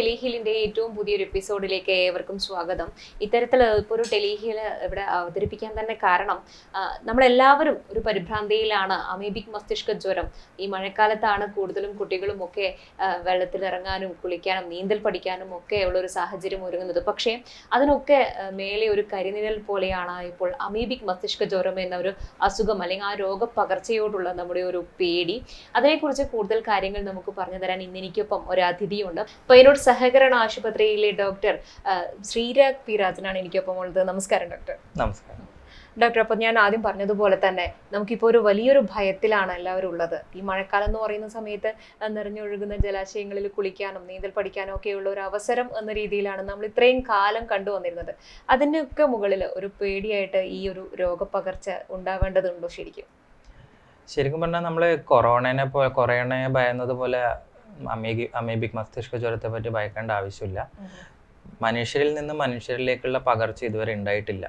ടെലിഹിലിന്റെ ഏറ്റവും പുതിയൊരു എപ്പിസോഡിലേക്ക് ഏവർക്കും സ്വാഗതം. ഇത്തരത്തിൽ ഇപ്പോൾ ഒരു ടെലിഹിൽ ഇവിടെ അവതരിപ്പിക്കാൻ തന്നെ കാരണം നമ്മളെല്ലാവരും ഒരു പരിഭ്രാന്തിയിലാണ്. അമീബിക് മസ്തിഷ്ക ജ്വരം. ഈ മഴക്കാലത്താണ് കൂടുതലും കുട്ടികളും ഒക്കെ വെള്ളത്തിലിറങ്ങാനും കുളിക്കാനും നീന്തൽ പഠിക്കാനും ഒക്കെ ഉള്ള ഒരു സാഹചര്യം ഒരുങ്ങുന്നത്. പക്ഷേ അതിനൊക്കെ മേലെ ഒരു കരിനിഴൽ പോലെയാണ് ഇപ്പോൾ അമീബിക് മസ്തിഷ്ക ജ്വരം എന്ന ഒരു അസുഖം അല്ലെങ്കിൽ ആ രോഗപ്പകർച്ചയോടുള്ള നമ്മുടെ ഒരു പേടി. അതിനെക്കുറിച്ച് കൂടുതൽ കാര്യങ്ങൾ നമുക്ക് പറഞ്ഞു തരാൻ ഇന്ന് എനിക്കൊപ്പം ഒരു അതിഥിയുണ്ട്. പയ്യന്നൂർ സഹകരണ ആശുപത്രിയിലെ ഡോക്ടർ ശ്രീരാഗ് പി. രാജനാണ് എനിക്കൊപ്പം ഉള്ളത്. നമസ്കാരം ഡോക്ടർ. നമസ്കാരം. ഡോക്ടർ അപ്പോൾ ഞാൻ ആദ്യം പറഞ്ഞതുപോലെ തന്നെ നമുക്കിപ്പോൾ ഒരു വലിയൊരു ഭയത്തിലാണ് എല്ലാവരും ഉള്ളത്. ഈ മഴക്കാലം എന്ന് പറയുന്ന സമയത്ത് നിറഞ്ഞൊഴുകുന്ന ജലാശയങ്ങളിൽ കുളിക്കാനും നീന്തൽ പഠിക്കാനും ഒക്കെയുള്ള ഒരു അവസരം എന്ന രീതിയിലാണ് നമ്മൾ ഇത്രയും കാലം കണ്ടുവന്നിരുന്നത് അതിനൊക്കെ മുകളിൽ ഒരു പേടിയായിട്ട് ഈ ഒരു രോഗപകർച്ച ഉണ്ടാവേണ്ടതുണ്ടോ ശരിക്കും? ശരിക്കും പറഞ്ഞാൽ നമ്മൾ കൊറോണനെ പോലെ കൊറോണയെ ഭയന്നത് പോലെ അമേബി അമേബിക് മസ്തിഷ്ക ജ്വരത്തെ പറ്റി ഭയക്കേണ്ട ആവശ്യമില്ല. മനുഷ്യരിൽ നിന്ന് മനുഷ്യരിലേക്കുള്ള പകർച്ച ഇതുവരെ ഉണ്ടായിട്ടില്ല.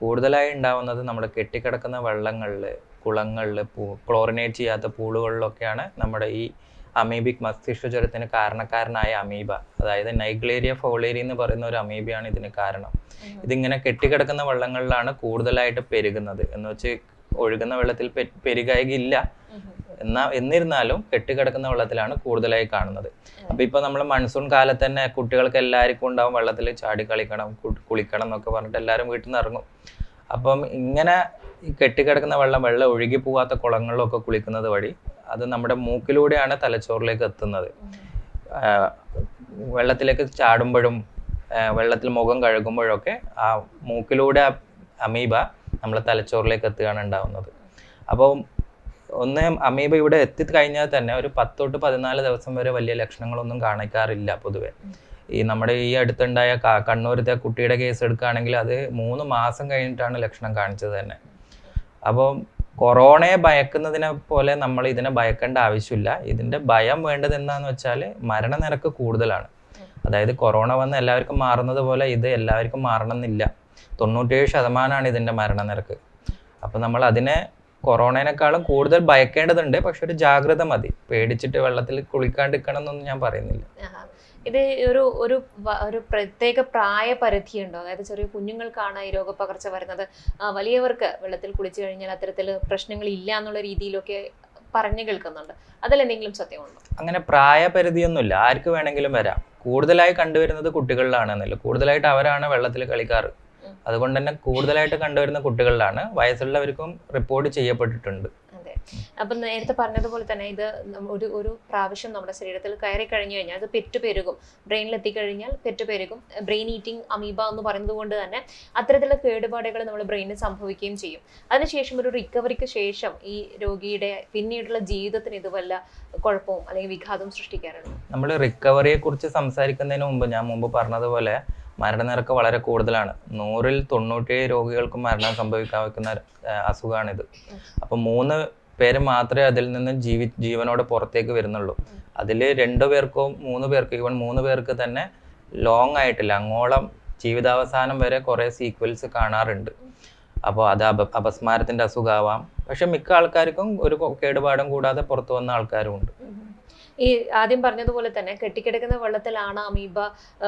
കൂടുതലായി ഉണ്ടാവുന്നത് നമ്മുടെ കെട്ടിക്കിടക്കുന്ന വെള്ളങ്ങളിൽ കുളങ്ങളിൽ പൂ ക്ലോറിനേറ്റ് ചെയ്യാത്ത പൂളുകളിലൊക്കെയാണ് നമ്മുടെ ഈ അമീബിക് മസ്തിഷ്ക ജ്വരത്തിന് കാരണക്കാരനായ അമീബ. അതായത് നൈഗ്ലേരിയ ഫോളേരി എന്ന് പറയുന്ന ഒരു അമീബയാണ് ഇതിന് കാരണം. ഇതിങ്ങനെ കെട്ടിക്കിടക്കുന്ന വെള്ളങ്ങളിലാണ് കൂടുതലായിട്ട് പെരുകുന്നത്. എന്ന് വെച്ച് ഒഴുകുന്ന വെള്ളത്തിൽ പെരുകായികയില്ല എന്നാ എന്നിരുന്നാലും കെട്ടിക്കിടക്കുന്ന വെള്ളത്തിലാണ് കൂടുതലായി കാണുന്നത്. അപ്പൊ ഇപ്പൊ നമ്മൾ മൺസൂൺ കാലത്ത് തന്നെ കുട്ടികൾക്ക് എല്ലാവർക്കും ഉണ്ടാവും വെള്ളത്തിൽ ചാടി കളിക്കണം കുളിക്കണം എന്നൊക്കെ പറഞ്ഞിട്ട് എല്ലാവരും വീട്ടിൽ നിന്ന് ഇറങ്ങും. അപ്പം ഇങ്ങനെ കെട്ടിക്കിടക്കുന്ന വെള്ളം വെള്ളം ഒഴുകി പോകാത്ത കുളങ്ങളിലൊക്കെ കുളിക്കുന്നത് വഴി അത് നമ്മുടെ മൂക്കിലൂടെയാണ് തലച്ചോറിലേക്ക് എത്തുന്നത്. വെള്ളത്തിലേക്ക് ചാടുമ്പോഴും വെള്ളത്തിൽ മുഖം കഴുകുമ്പോഴൊക്കെ ആ മൂക്കിലൂടെ അമീബ നമ്മളെ തലച്ചോറിലേക്ക് എത്തുകയാണ് ഉണ്ടാവുന്നത്. അപ്പോൾ ഒന്ന് അമീബ ഇവിടെ എത്തി കഴിഞ്ഞാൽ തന്നെ ഒരു പത്തോട്ട് തൊട്ട് പതിനാല് ദിവസം വരെ വലിയ ലക്ഷണങ്ങളൊന്നും കാണിക്കാറില്ല പൊതുവെ. ഈ നമ്മുടെ ഈ അടുത്തുണ്ടായ കണ്ണൂരത്തെ കുട്ടിയുടെ കേസ് എടുക്കുകയാണെങ്കിൽ അത് മൂന്ന് മാസം കഴിഞ്ഞിട്ടാണ് ലക്ഷണം കാണിച്ചത് തന്നെ. അപ്പോൾ കൊറോണയെ ഭയക്കുന്നതിനെ പോലെ നമ്മൾ ഇതിനെ ഭയക്കേണ്ട ആവശ്യമില്ല. ഇതിന്റെ ഭയം വേണ്ടത് എന്താണെന്ന് വെച്ചാൽ മരണനിരക്ക് കൂടുതലാണ്. അതായത് കൊറോണ വന്ന് എല്ലാവർക്കും മാറുന്നത് പോലെ ഇത് എല്ലാവർക്കും മാറണമെന്നില്ല. തൊണ്ണൂറ്റേഴ് ശതമാനമാണ് ഇതിന്റെ മരണനിരക്ക്. അപ്പോൾ നമ്മൾ അതിനെ കൊറോണേനേക്കാളും കൂടുതൽ ഭയക്കേണ്ടതുണ്ട്. പക്ഷെ ഒരു ജാഗ്രത മതി. പേടിച്ചിട്ട് വെള്ളത്തിൽ കുളിക്കാണ്ടിരിക്കണം എന്നൊന്നും ഞാൻ പറയുന്നില്ല. ഇത് ഒരു ഒരു ഒരു പ്രത്യേക പ്രായപരിധി ഉണ്ടോ അതായത് ചെറിയ കുഞ്ഞുങ്ങൾക്കാണ് ഈ രോഗപകർച്ച വരുന്നത്. വലിയവർക്ക് വെള്ളത്തിൽ കുളിച്ചു കഴിഞ്ഞാൽ അത്തരത്തിൽ പ്രശ്നങ്ങൾ ഇല്ല എന്നുള്ള രീതിയിലൊക്കെ പറഞ്ഞു കേൾക്കുന്നുണ്ട്. അതിൽ എന്തെങ്കിലും സത്യമുണ്ടോ? അങ്ങനെ പ്രായപരിധിയൊന്നുമില്ല. ആർക്ക് വേണമെങ്കിലും വരാം. കൂടുതലായി കണ്ടുവരുന്നത് കുട്ടികളിലാണെന്നല്ല. കൂടുതലായിട്ട് അവരാണ് വെള്ളത്തിൽ കളിക്കാറ്. അതുകൊണ്ട് തന്നെ കൂടുതലായിട്ട് കണ്ടുവരുന്ന കുട്ടികളിലാണ്. വയസ്സുള്ളവർക്കും റിപ്പോർട്ട് ചെയ്യപ്പെട്ടിട്ടുണ്ട്. അപ്പം നേരത്തെ പറഞ്ഞതുപോലെ തന്നെ ഇത് ഒരു ഒരു പ്രാവശ്യം നമ്മുടെ ശരീരത്തിൽ കയറി കഴിഞ്ഞു കഴിഞ്ഞാൽ അത് പെറ്റു പെരുകും ബ്രെയിനിൽ എത്തിക്കഴിഞ്ഞാൽ പെറ്റു പെരുകും ബ്രെയിൻ ഈറ്റിംഗ് അമീബ എന്ന് പറയുന്നത് കൊണ്ട് തന്നെ അത്തരത്തിലുള്ള കേടുപാടുകൾ നമ്മൾ ബ്രെയിനിൽ സംഭവിക്കുകയും ചെയ്യും. അതിനുശേഷം ഒരു റിക്കവറിക്ക് ശേഷം ഈ രോഗിയുടെ പിന്നീടുള്ള ജീവിതത്തിന് ഇത് വല്ല കുഴപ്പവും അല്ലെങ്കിൽ വിഘാതവും സൃഷ്ടിക്കാറുണ്ട്. നമ്മൾ റിക്കവറിയെ കുറിച്ച് സംസാരിക്കുന്നതിന് മുമ്പ് ഞാൻ മുമ്പ് പറഞ്ഞതുപോലെ മരണനിരക്ക് വളരെ കൂടുതലാണ്. നൂറിൽ തൊണ്ണൂറ്റേഴ് രോഗികൾക്ക് മരണം സംഭവിക്കാവുന്ന അസുഖമാണിത് അപ്പം മൂന്ന് പേര് മാത്രമേ അതിൽ നിന്ന് ജീവി ജീവനോടെ പുറത്തേക്ക് വരുന്നുള്ളൂ. അതിൽ രണ്ടു പേർക്കോ മൂന്ന് പേർക്കോ ഈവൻ മൂന്ന് പേർക്ക് തന്നെ ലോങ് ആയിട്ടില്ല. അങ്ങോളം ജീവിതാവസാനം വരെ കുറേ സീക്വൽസ് കാണാറുണ്ട്. അപ്പോൾ അത് അപ അപസ്മാരത്തിന്റെ അസുഖമാവാം. പക്ഷെ മിക്ക ആൾക്കാർക്കും ഒരു കേടുപാടും കൂടാതെ പുറത്തു വന്ന ആൾക്കാരും ഉണ്ട്. ഈ ആദ്യം പറഞ്ഞതുപോലെ തന്നെ കെട്ടിക്കിടക്കുന്ന വെള്ളത്തിലാണ് അമീബ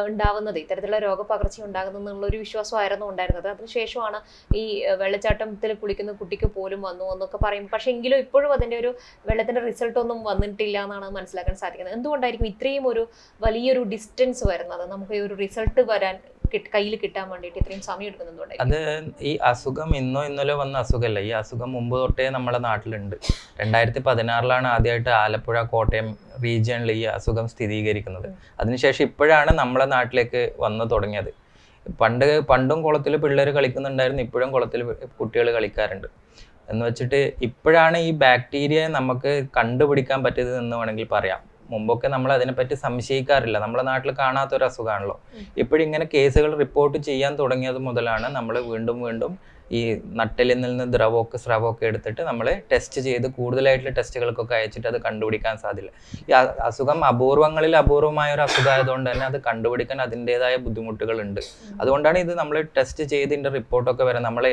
ഉണ്ടാവുന്നത്. ഇത്തരത്തിലുള്ള രോഗപകർച്ച ഉണ്ടാകുന്നത് എന്നുള്ള ഒരു വിശ്വാസമായിരുന്നു ഉണ്ടായിരുന്നത്. അതിനുശേഷമാണ് ഈ വെള്ളച്ചാട്ടത്തിൽ കുളിക്കുന്ന കുട്ടിക്ക് പോലും വന്നു എന്നൊക്കെ പറയും പക്ഷെ എങ്കിലും ഇപ്പോഴും അതിന്റെ ഒരു വെള്ളത്തിന്റെ റിസൾട്ട് ഒന്നും വന്നിട്ടില്ല എന്നാണ് മനസ്സിലാക്കാൻ സാധിക്കുന്നത്. എന്തുകൊണ്ടായിരിക്കും ഇത്രയും ഒരു വലിയൊരു ഡിസ്റ്റൻസ് വരുന്നത്? നമുക്ക് ഈ ഒരു റിസൾട്ട് വരാൻ കയ്യിൽ കിട്ടാൻ വേണ്ടിയിട്ട് ഇത്രയും സമയം എടുക്കുന്നത് അത് ഈ അസുഖം ഇന്നോ ഇന്നലെ വന്ന അസുഖമല്ല. ഈ അസുഖം മുമ്പ് തൊട്ടേ നമ്മുടെ നാട്ടിലുണ്ട്. രണ്ടായിരത്തി പതിനാറിലാണ് ആദ്യമായിട്ട് ആലപ്പുഴ കോട്ടയം റീജിയണിൽ ഈ അസുഖം സ്ഥിരീകരിക്കുന്നത്. അതിനുശേഷം ഇപ്പോഴാണ് നമ്മുടെ നാട്ടിലേക്ക് വന്നു തുടങ്ങിയത്. പണ്ട് പണ്ടും കുളത്തിൽ പിള്ളേർ കളിക്കുന്നുണ്ടായിരുന്നു. ഇപ്പോഴും കുളത്തിൽ കുട്ടികൾ കളിക്കാറുണ്ട്. എന്ന് വെച്ചിട്ട് ഇപ്പോഴാണ് ഈ ബാക്ടീരിയ നമുക്ക് കണ്ടുപിടിക്കാൻ പറ്റിയത് എന്ന് വേണമെങ്കിൽ പറയാം. മുമ്പൊക്കെ നമ്മൾ അതിനെപ്പറ്റി സംശയിക്കാറില്ല നമ്മുടെ നാട്ടിൽ കാണാത്ത ഒരു അസുഖമാണല്ലോ. ഇപ്പോഴിങ്ങനെ കേസുകൾ റിപ്പോർട്ട് ചെയ്യാൻ തുടങ്ങിയത് മുതലാണ് നമ്മൾ വീണ്ടും വീണ്ടും ഈ നട്ടലിൽ നിന്ന് ദ്രവമൊക്കെ സ്രവമൊക്കെ എടുത്തിട്ട് നമ്മൾ ടെസ്റ്റ് ചെയ്ത് കൂടുതലായിട്ടുള്ള ടെസ്റ്റുകൾക്കൊക്കെ അയച്ചിട്ട് അത് കണ്ടുപിടിക്കാൻ സാധ്യത ഈ അസുഖം അപൂർവങ്ങളിൽ അപൂർവമായ ഒരു അസുഖമായതുകൊണ്ട് തന്നെ അത് കണ്ടുപിടിക്കാൻ അതിന്റെതായ ബുദ്ധിമുട്ടുകളുണ്ട്. അതുകൊണ്ടാണ് ഇത് നമ്മൾ ടെസ്റ്റ് ചെയ്ത് ഇതിന്റെ റിപ്പോർട്ടൊക്കെ വരാൻ നമ്മളെ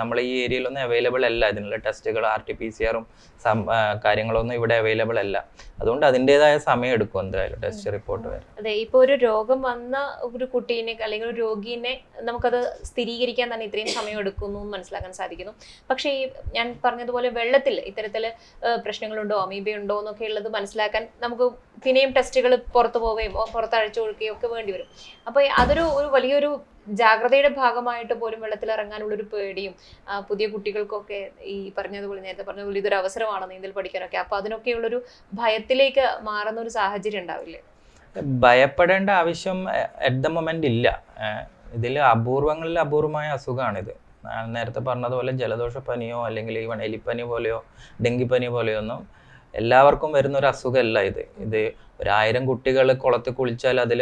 നമ്മൾ ഈ ഏരിയയിലൊന്നും അവൈലബിൾ അല്ല. ഇതിനുള്ള ടെസ്റ്റുകൾ ആർ ടി പി സി ആറും കാര്യങ്ങളൊന്നും ഇവിടെ അവൈലബിൾ അല്ല. അതുകൊണ്ട് അതിന്റെതായ സമയം എടുക്കും എന്തായാലും ടെസ്റ്റ് റിപ്പോർട്ട് വരാൻ അതെ ഇപ്പൊ ഒരു രോഗം വന്ന ഒരു കുട്ടീനെ അല്ലെങ്കിൽ ഒരു രോഗീനെ നമുക്കത് സ്ഥിരീകരിക്കാൻ തന്നെ ഇത്രയും സമയം എടുക്കുന്നു എന്ന് മനസ്സിലാക്കാൻ സാധിക്കുന്നു. പക്ഷേ ഈ ഞാൻ പറഞ്ഞതുപോലെ വെള്ളത്തിൽ ഇത്തരത്തിൽ പ്രശ്നങ്ങളുണ്ടോ അമീബയുണ്ടോ എന്നൊക്കെ ഉള്ളത് മനസ്സിലാക്കാൻ നമുക്ക് പിന്നെയും ടെസ്റ്റുകൾ പുറത്തു പോവുകയും ഓ, പുറത്ത് അഴിച്ചു കൊടുക്കുകയും ഒക്കെ വേണ്ടി വരും. അപ്പോൾ അതൊരു ഒരു വലിയൊരു ജാഗ്രതയുടെ ഭാഗമായിട്ട് പോലും വെള്ളത്തിൽ ഇറങ്ങാനുള്ളൊരു പേടിയും പുതിയ കുട്ടികൾക്കൊക്കെ ഈ പറഞ്ഞതുപോലെ നേരത്തെ പറഞ്ഞതുപോലെ ഇതൊരു അവസരമാണ് നീന്തൽ പഠിക്കാനൊക്കെ. അപ്പോൾ അതിനൊക്കെയുള്ളൊരു ഭയത്തിലേക്ക് മാറുന്ന ഒരു സാഹചര്യം ഉണ്ടാവില്ലേ? ഭയപ്പെടേണ്ട ആവശ്യം അറ്റ് ദ മൊമെന്റ് ഇല്ല. ഇതിൽ അപൂർവങ്ങളിൽ അപൂർവമായ അസുഖമാണിത്. നേരത്തെ പറഞ്ഞതുപോലെ ജലദോഷപ്പനിയോ അല്ലെങ്കിൽ ഈ എലിപ്പനി പോലെയോ ഡെങ്കിപ്പനി പോലെയോ ഒന്നും എല്ലാവർക്കും വരുന്ന ഒരു അസുഖമല്ല ഇത്. ഇത് ഒരായിരം കുട്ടികൾ കുളത്തിൽ കുളിച്ചാൽ അതിൽ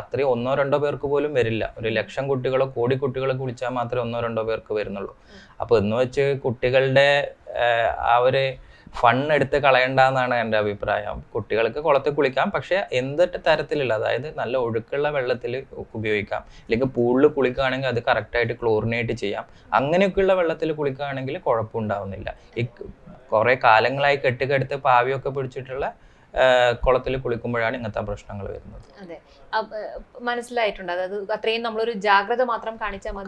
അത്രയും ഒന്നോ രണ്ടോ പേർക്ക് പോലും വരില്ല. ഒരു ലക്ഷം കുട്ടികളോ കോടി കുട്ടികളോ കുളിച്ചാൽ മാത്രമേ ഒന്നോ രണ്ടോ പേർക്ക് വരുന്നുള്ളൂ. അപ്പോൾ എന്ന് വെച്ച് കുട്ടികളുടെ ആ ഒരു ഫൺ എടുത്ത് കളയണ്ടെന്നാണ് എന്റെ അഭിപ്രായം. കുട്ടികൾക്ക് കുളത്തിൽ കുളിക്കാം പക്ഷേ എന്ത് തരത്തിലുള്ള അതായത് നല്ല ഒഴുക്കുള്ള വെള്ളത്തിൽ ഉപയോഗിക്കാം. അല്ലെങ്കിൽ പൂളിൽ കുളിക്കുകയാണെങ്കിൽ അത് കറക്റ്റായിട്ട് ക്ലോറിനേറ്റ് ചെയ്യാം. അങ്ങനെയൊക്കെയുള്ള വെള്ളത്തിൽ കുളിക്കുകയാണെങ്കിൽ കുഴപ്പമുണ്ടാവുന്നില്ല. ഈ കുറേ കാലങ്ങളായി കെട്ടുകെടുത്ത് പാവിയൊക്കെ പിടിച്ചിട്ടുള്ള കുളത്തിൽ കുളിക്കുമ്പോഴാണ് ഇങ്ങനത്തെ പ്രശ്നങ്ങൾ വരുന്നത്. മനസ്സിലായിട്ടുണ്ട്. അതായത് അത്രയും നമ്മളൊരു ജാഗ്രത മാത്രം കാണിച്ചാൽ മതി.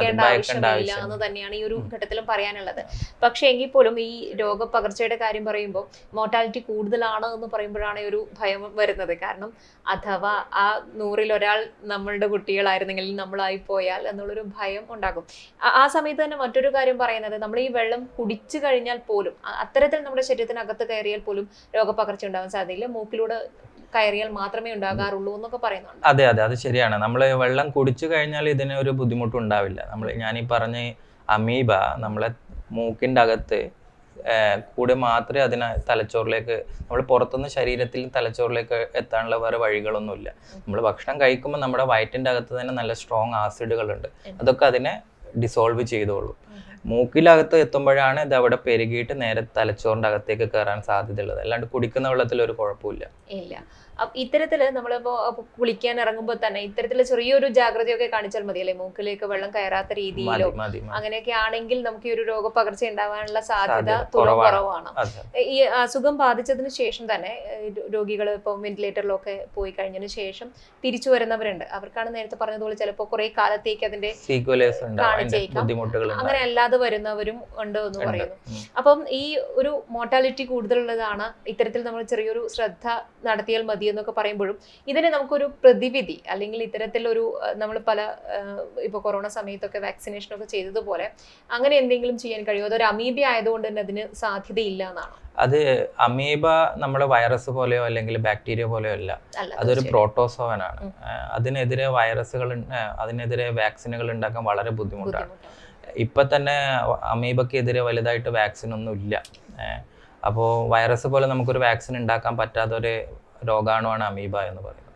ഭയക്കേണ്ട ആവശ്യമില്ല എന്ന് തന്നെയാണ് ഈ ഒരു ഘട്ടത്തിലും പറയാനുള്ളത്. പക്ഷെ എങ്കിൽ പോലും ഈ രോഗപകർച്ചയുടെ കാര്യം പറയുമ്പോൾ മോർട്ടാലിറ്റി കൂടുതലാണ് എന്ന് പറയുമ്പോഴാണ് ഈ ഒരു ഭയം വരുന്നത്. കാരണം അഥവാ ആ നൂറിൽ ഒരാൾ നമ്മളുടെ കുട്ടികളായിരുന്നെങ്കിൽ നമ്മളായി പോയാൽ എന്നുള്ളൊരു ഭയം ഉണ്ടാകും. ആ- സമയത്ത് തന്നെ മറ്റൊരു കാര്യം പറയുന്നത് നമ്മൾ ഈ വെള്ളം കുടിച്ചു കഴിഞ്ഞാൽ പോലും അത്തരത്തിൽ നമ്മുടെ ശരീരത്തിനകത്ത് കയറിയാൽ പോലും രോഗപകർച്ച ഉണ്ടാവാൻ സാധ്യതയില്ല. മൂക്കിലൂടെ കയറിയാൽ മാത്രമേ ഉണ്ടാകാറുള്ളൂ എന്നൊക്കെ പറയുന്നുണ്ട്. അതെ അതെ. അത് ശരിയാണ്. നമ്മൾ വെള്ളം കുടിച്ചു കഴിഞ്ഞാൽ ഇതിന് ഒരു ബുദ്ധിമുട്ടും ഉണ്ടാവില്ല നമ്മൾ ഞാൻ ഈ പറഞ്ഞ അമീബ നമ്മളെ മൂക്കിന്റെ അകത്ത് കൂടെ മാത്രമേ അതിന് തലച്ചോറിലേക്ക് നമ്മൾ പുറത്തുനിന്ന് ശരീരത്തിൽ തലച്ചോറിലേക്ക് എത്താനുള്ള വേറെ വഴികളൊന്നുമില്ല. നമ്മൾ ഭക്ഷണം കഴിക്കുമ്പോൾ നമ്മുടെ വയറ്റിന്റെ അകത്ത് തന്നെ നല്ല സ്ട്രോങ് ആസിഡുകളുണ്ട് അതൊക്കെ അതിനെ ഡിസോൾവ് ചെയ്തോളൂ. മൂക്കിലകത്ത് എത്തുമ്പോഴാണ് ഇത് അവിടെ പെരുകിയിട്ട് നേരെ തലച്ചോറിന്റെ അകത്തേക്ക് കയറാൻ സാധ്യതയുള്ളത്. അല്ലാണ്ട് കുടിക്കുന്ന വെള്ളത്തിൽ ഒരു കുഴപ്പമില്ല. ഇല്ല. ഇത്തരത്തിൽ നമ്മളിപ്പോ കുളിക്കാൻ ഇറങ്ങുമ്പോൾ തന്നെ ഇത്തരത്തിൽ ചെറിയൊരു ജാഗ്രതയൊക്കെ കാണിച്ചാൽ മതി അല്ലെ? മൂക്കിലേക്ക് വെള്ളം കയറാത്ത രീതിയിലോ അങ്ങനെയൊക്കെ ആണെങ്കിൽ നമുക്ക് ഈ ഒരു രോഗപകർച്ച ഉണ്ടാവാനുള്ള സാധ്യത സാധ്യത കുറവാണ്. ഈ അസുഖം ബാധിച്ചതിന് ശേഷം തന്നെ രോഗികൾ ഇപ്പോൾ വെന്റിലേറ്ററിലൊക്കെ പോയി കഴിഞ്ഞതിന് ശേഷം തിരിച്ചു വരുന്നവരുണ്ട്. അവർക്കാണ് നേരത്തെ പറഞ്ഞതുപോലെ ചിലപ്പോൾ കുറെ കാലത്തേക്ക് അതിന്റെ കാണിച്ചേക്കാം. അങ്ങനെ അല്ലാതെ വരുന്നവരും ഉണ്ട് എന്ന് പറയുന്നു. അപ്പം ഈ ഒരു മോർട്ടാലിറ്റി കൂടുതലുള്ളതാണ് ഇത്തരത്തിൽ നമ്മൾ ചെറിയൊരു ശ്രദ്ധ നടത്തിയാൽ മതി എന്നൊക്കെ പറയുമ്പോഴും ഇതിന് നമുക്കൊരു പ്രതിവിധി അല്ലെങ്കിൽ ഇത്തരത്തിലൊരു നമ്മൾ പല ഇപ്പോൾ കൊറോണ സമയത്തൊക്കെ വാക്സിനേഷൻ ഒക്കെ ചെയ്തതുപോലെ അങ്ങനെ എന്തെങ്കിലും ചെയ്യാൻ കഴിയുമോ? അതൊരു അമീബ ആയതുകൊണ്ട് തന്നെ അതിന് സാധ്യതയില്ല എന്നാണ്? അത് അമീബ നമ്മുടെ വൈറസ് പോലെയോ അല്ലെങ്കിൽ ബാക്ടീരിയ പോലെയോ അല്ല. അതൊരു പ്രോട്ടോസോവനാണ് അതിനെതിരെ വൈറസുകൾ അതിനെതിരെ വാക്സിനുകൾ ഉണ്ടാക്കാൻ വളരെ ബുദ്ധിമുട്ടാണ്. ഇപ്പൊ തന്നെ അമീബക്കെതിരെ വലുതായിട്ട് വാക്സിൻ ഒന്നും ഇല്ല അപ്പോൾ വൈറസ് പോലെ നമുക്കൊരു വാക്സിൻ ഉണ്ടാക്കാൻ പറ്റാത്ത ഒരു രോഗാണുവാണ് അമീബ എന്ന് പറയുന്നത്.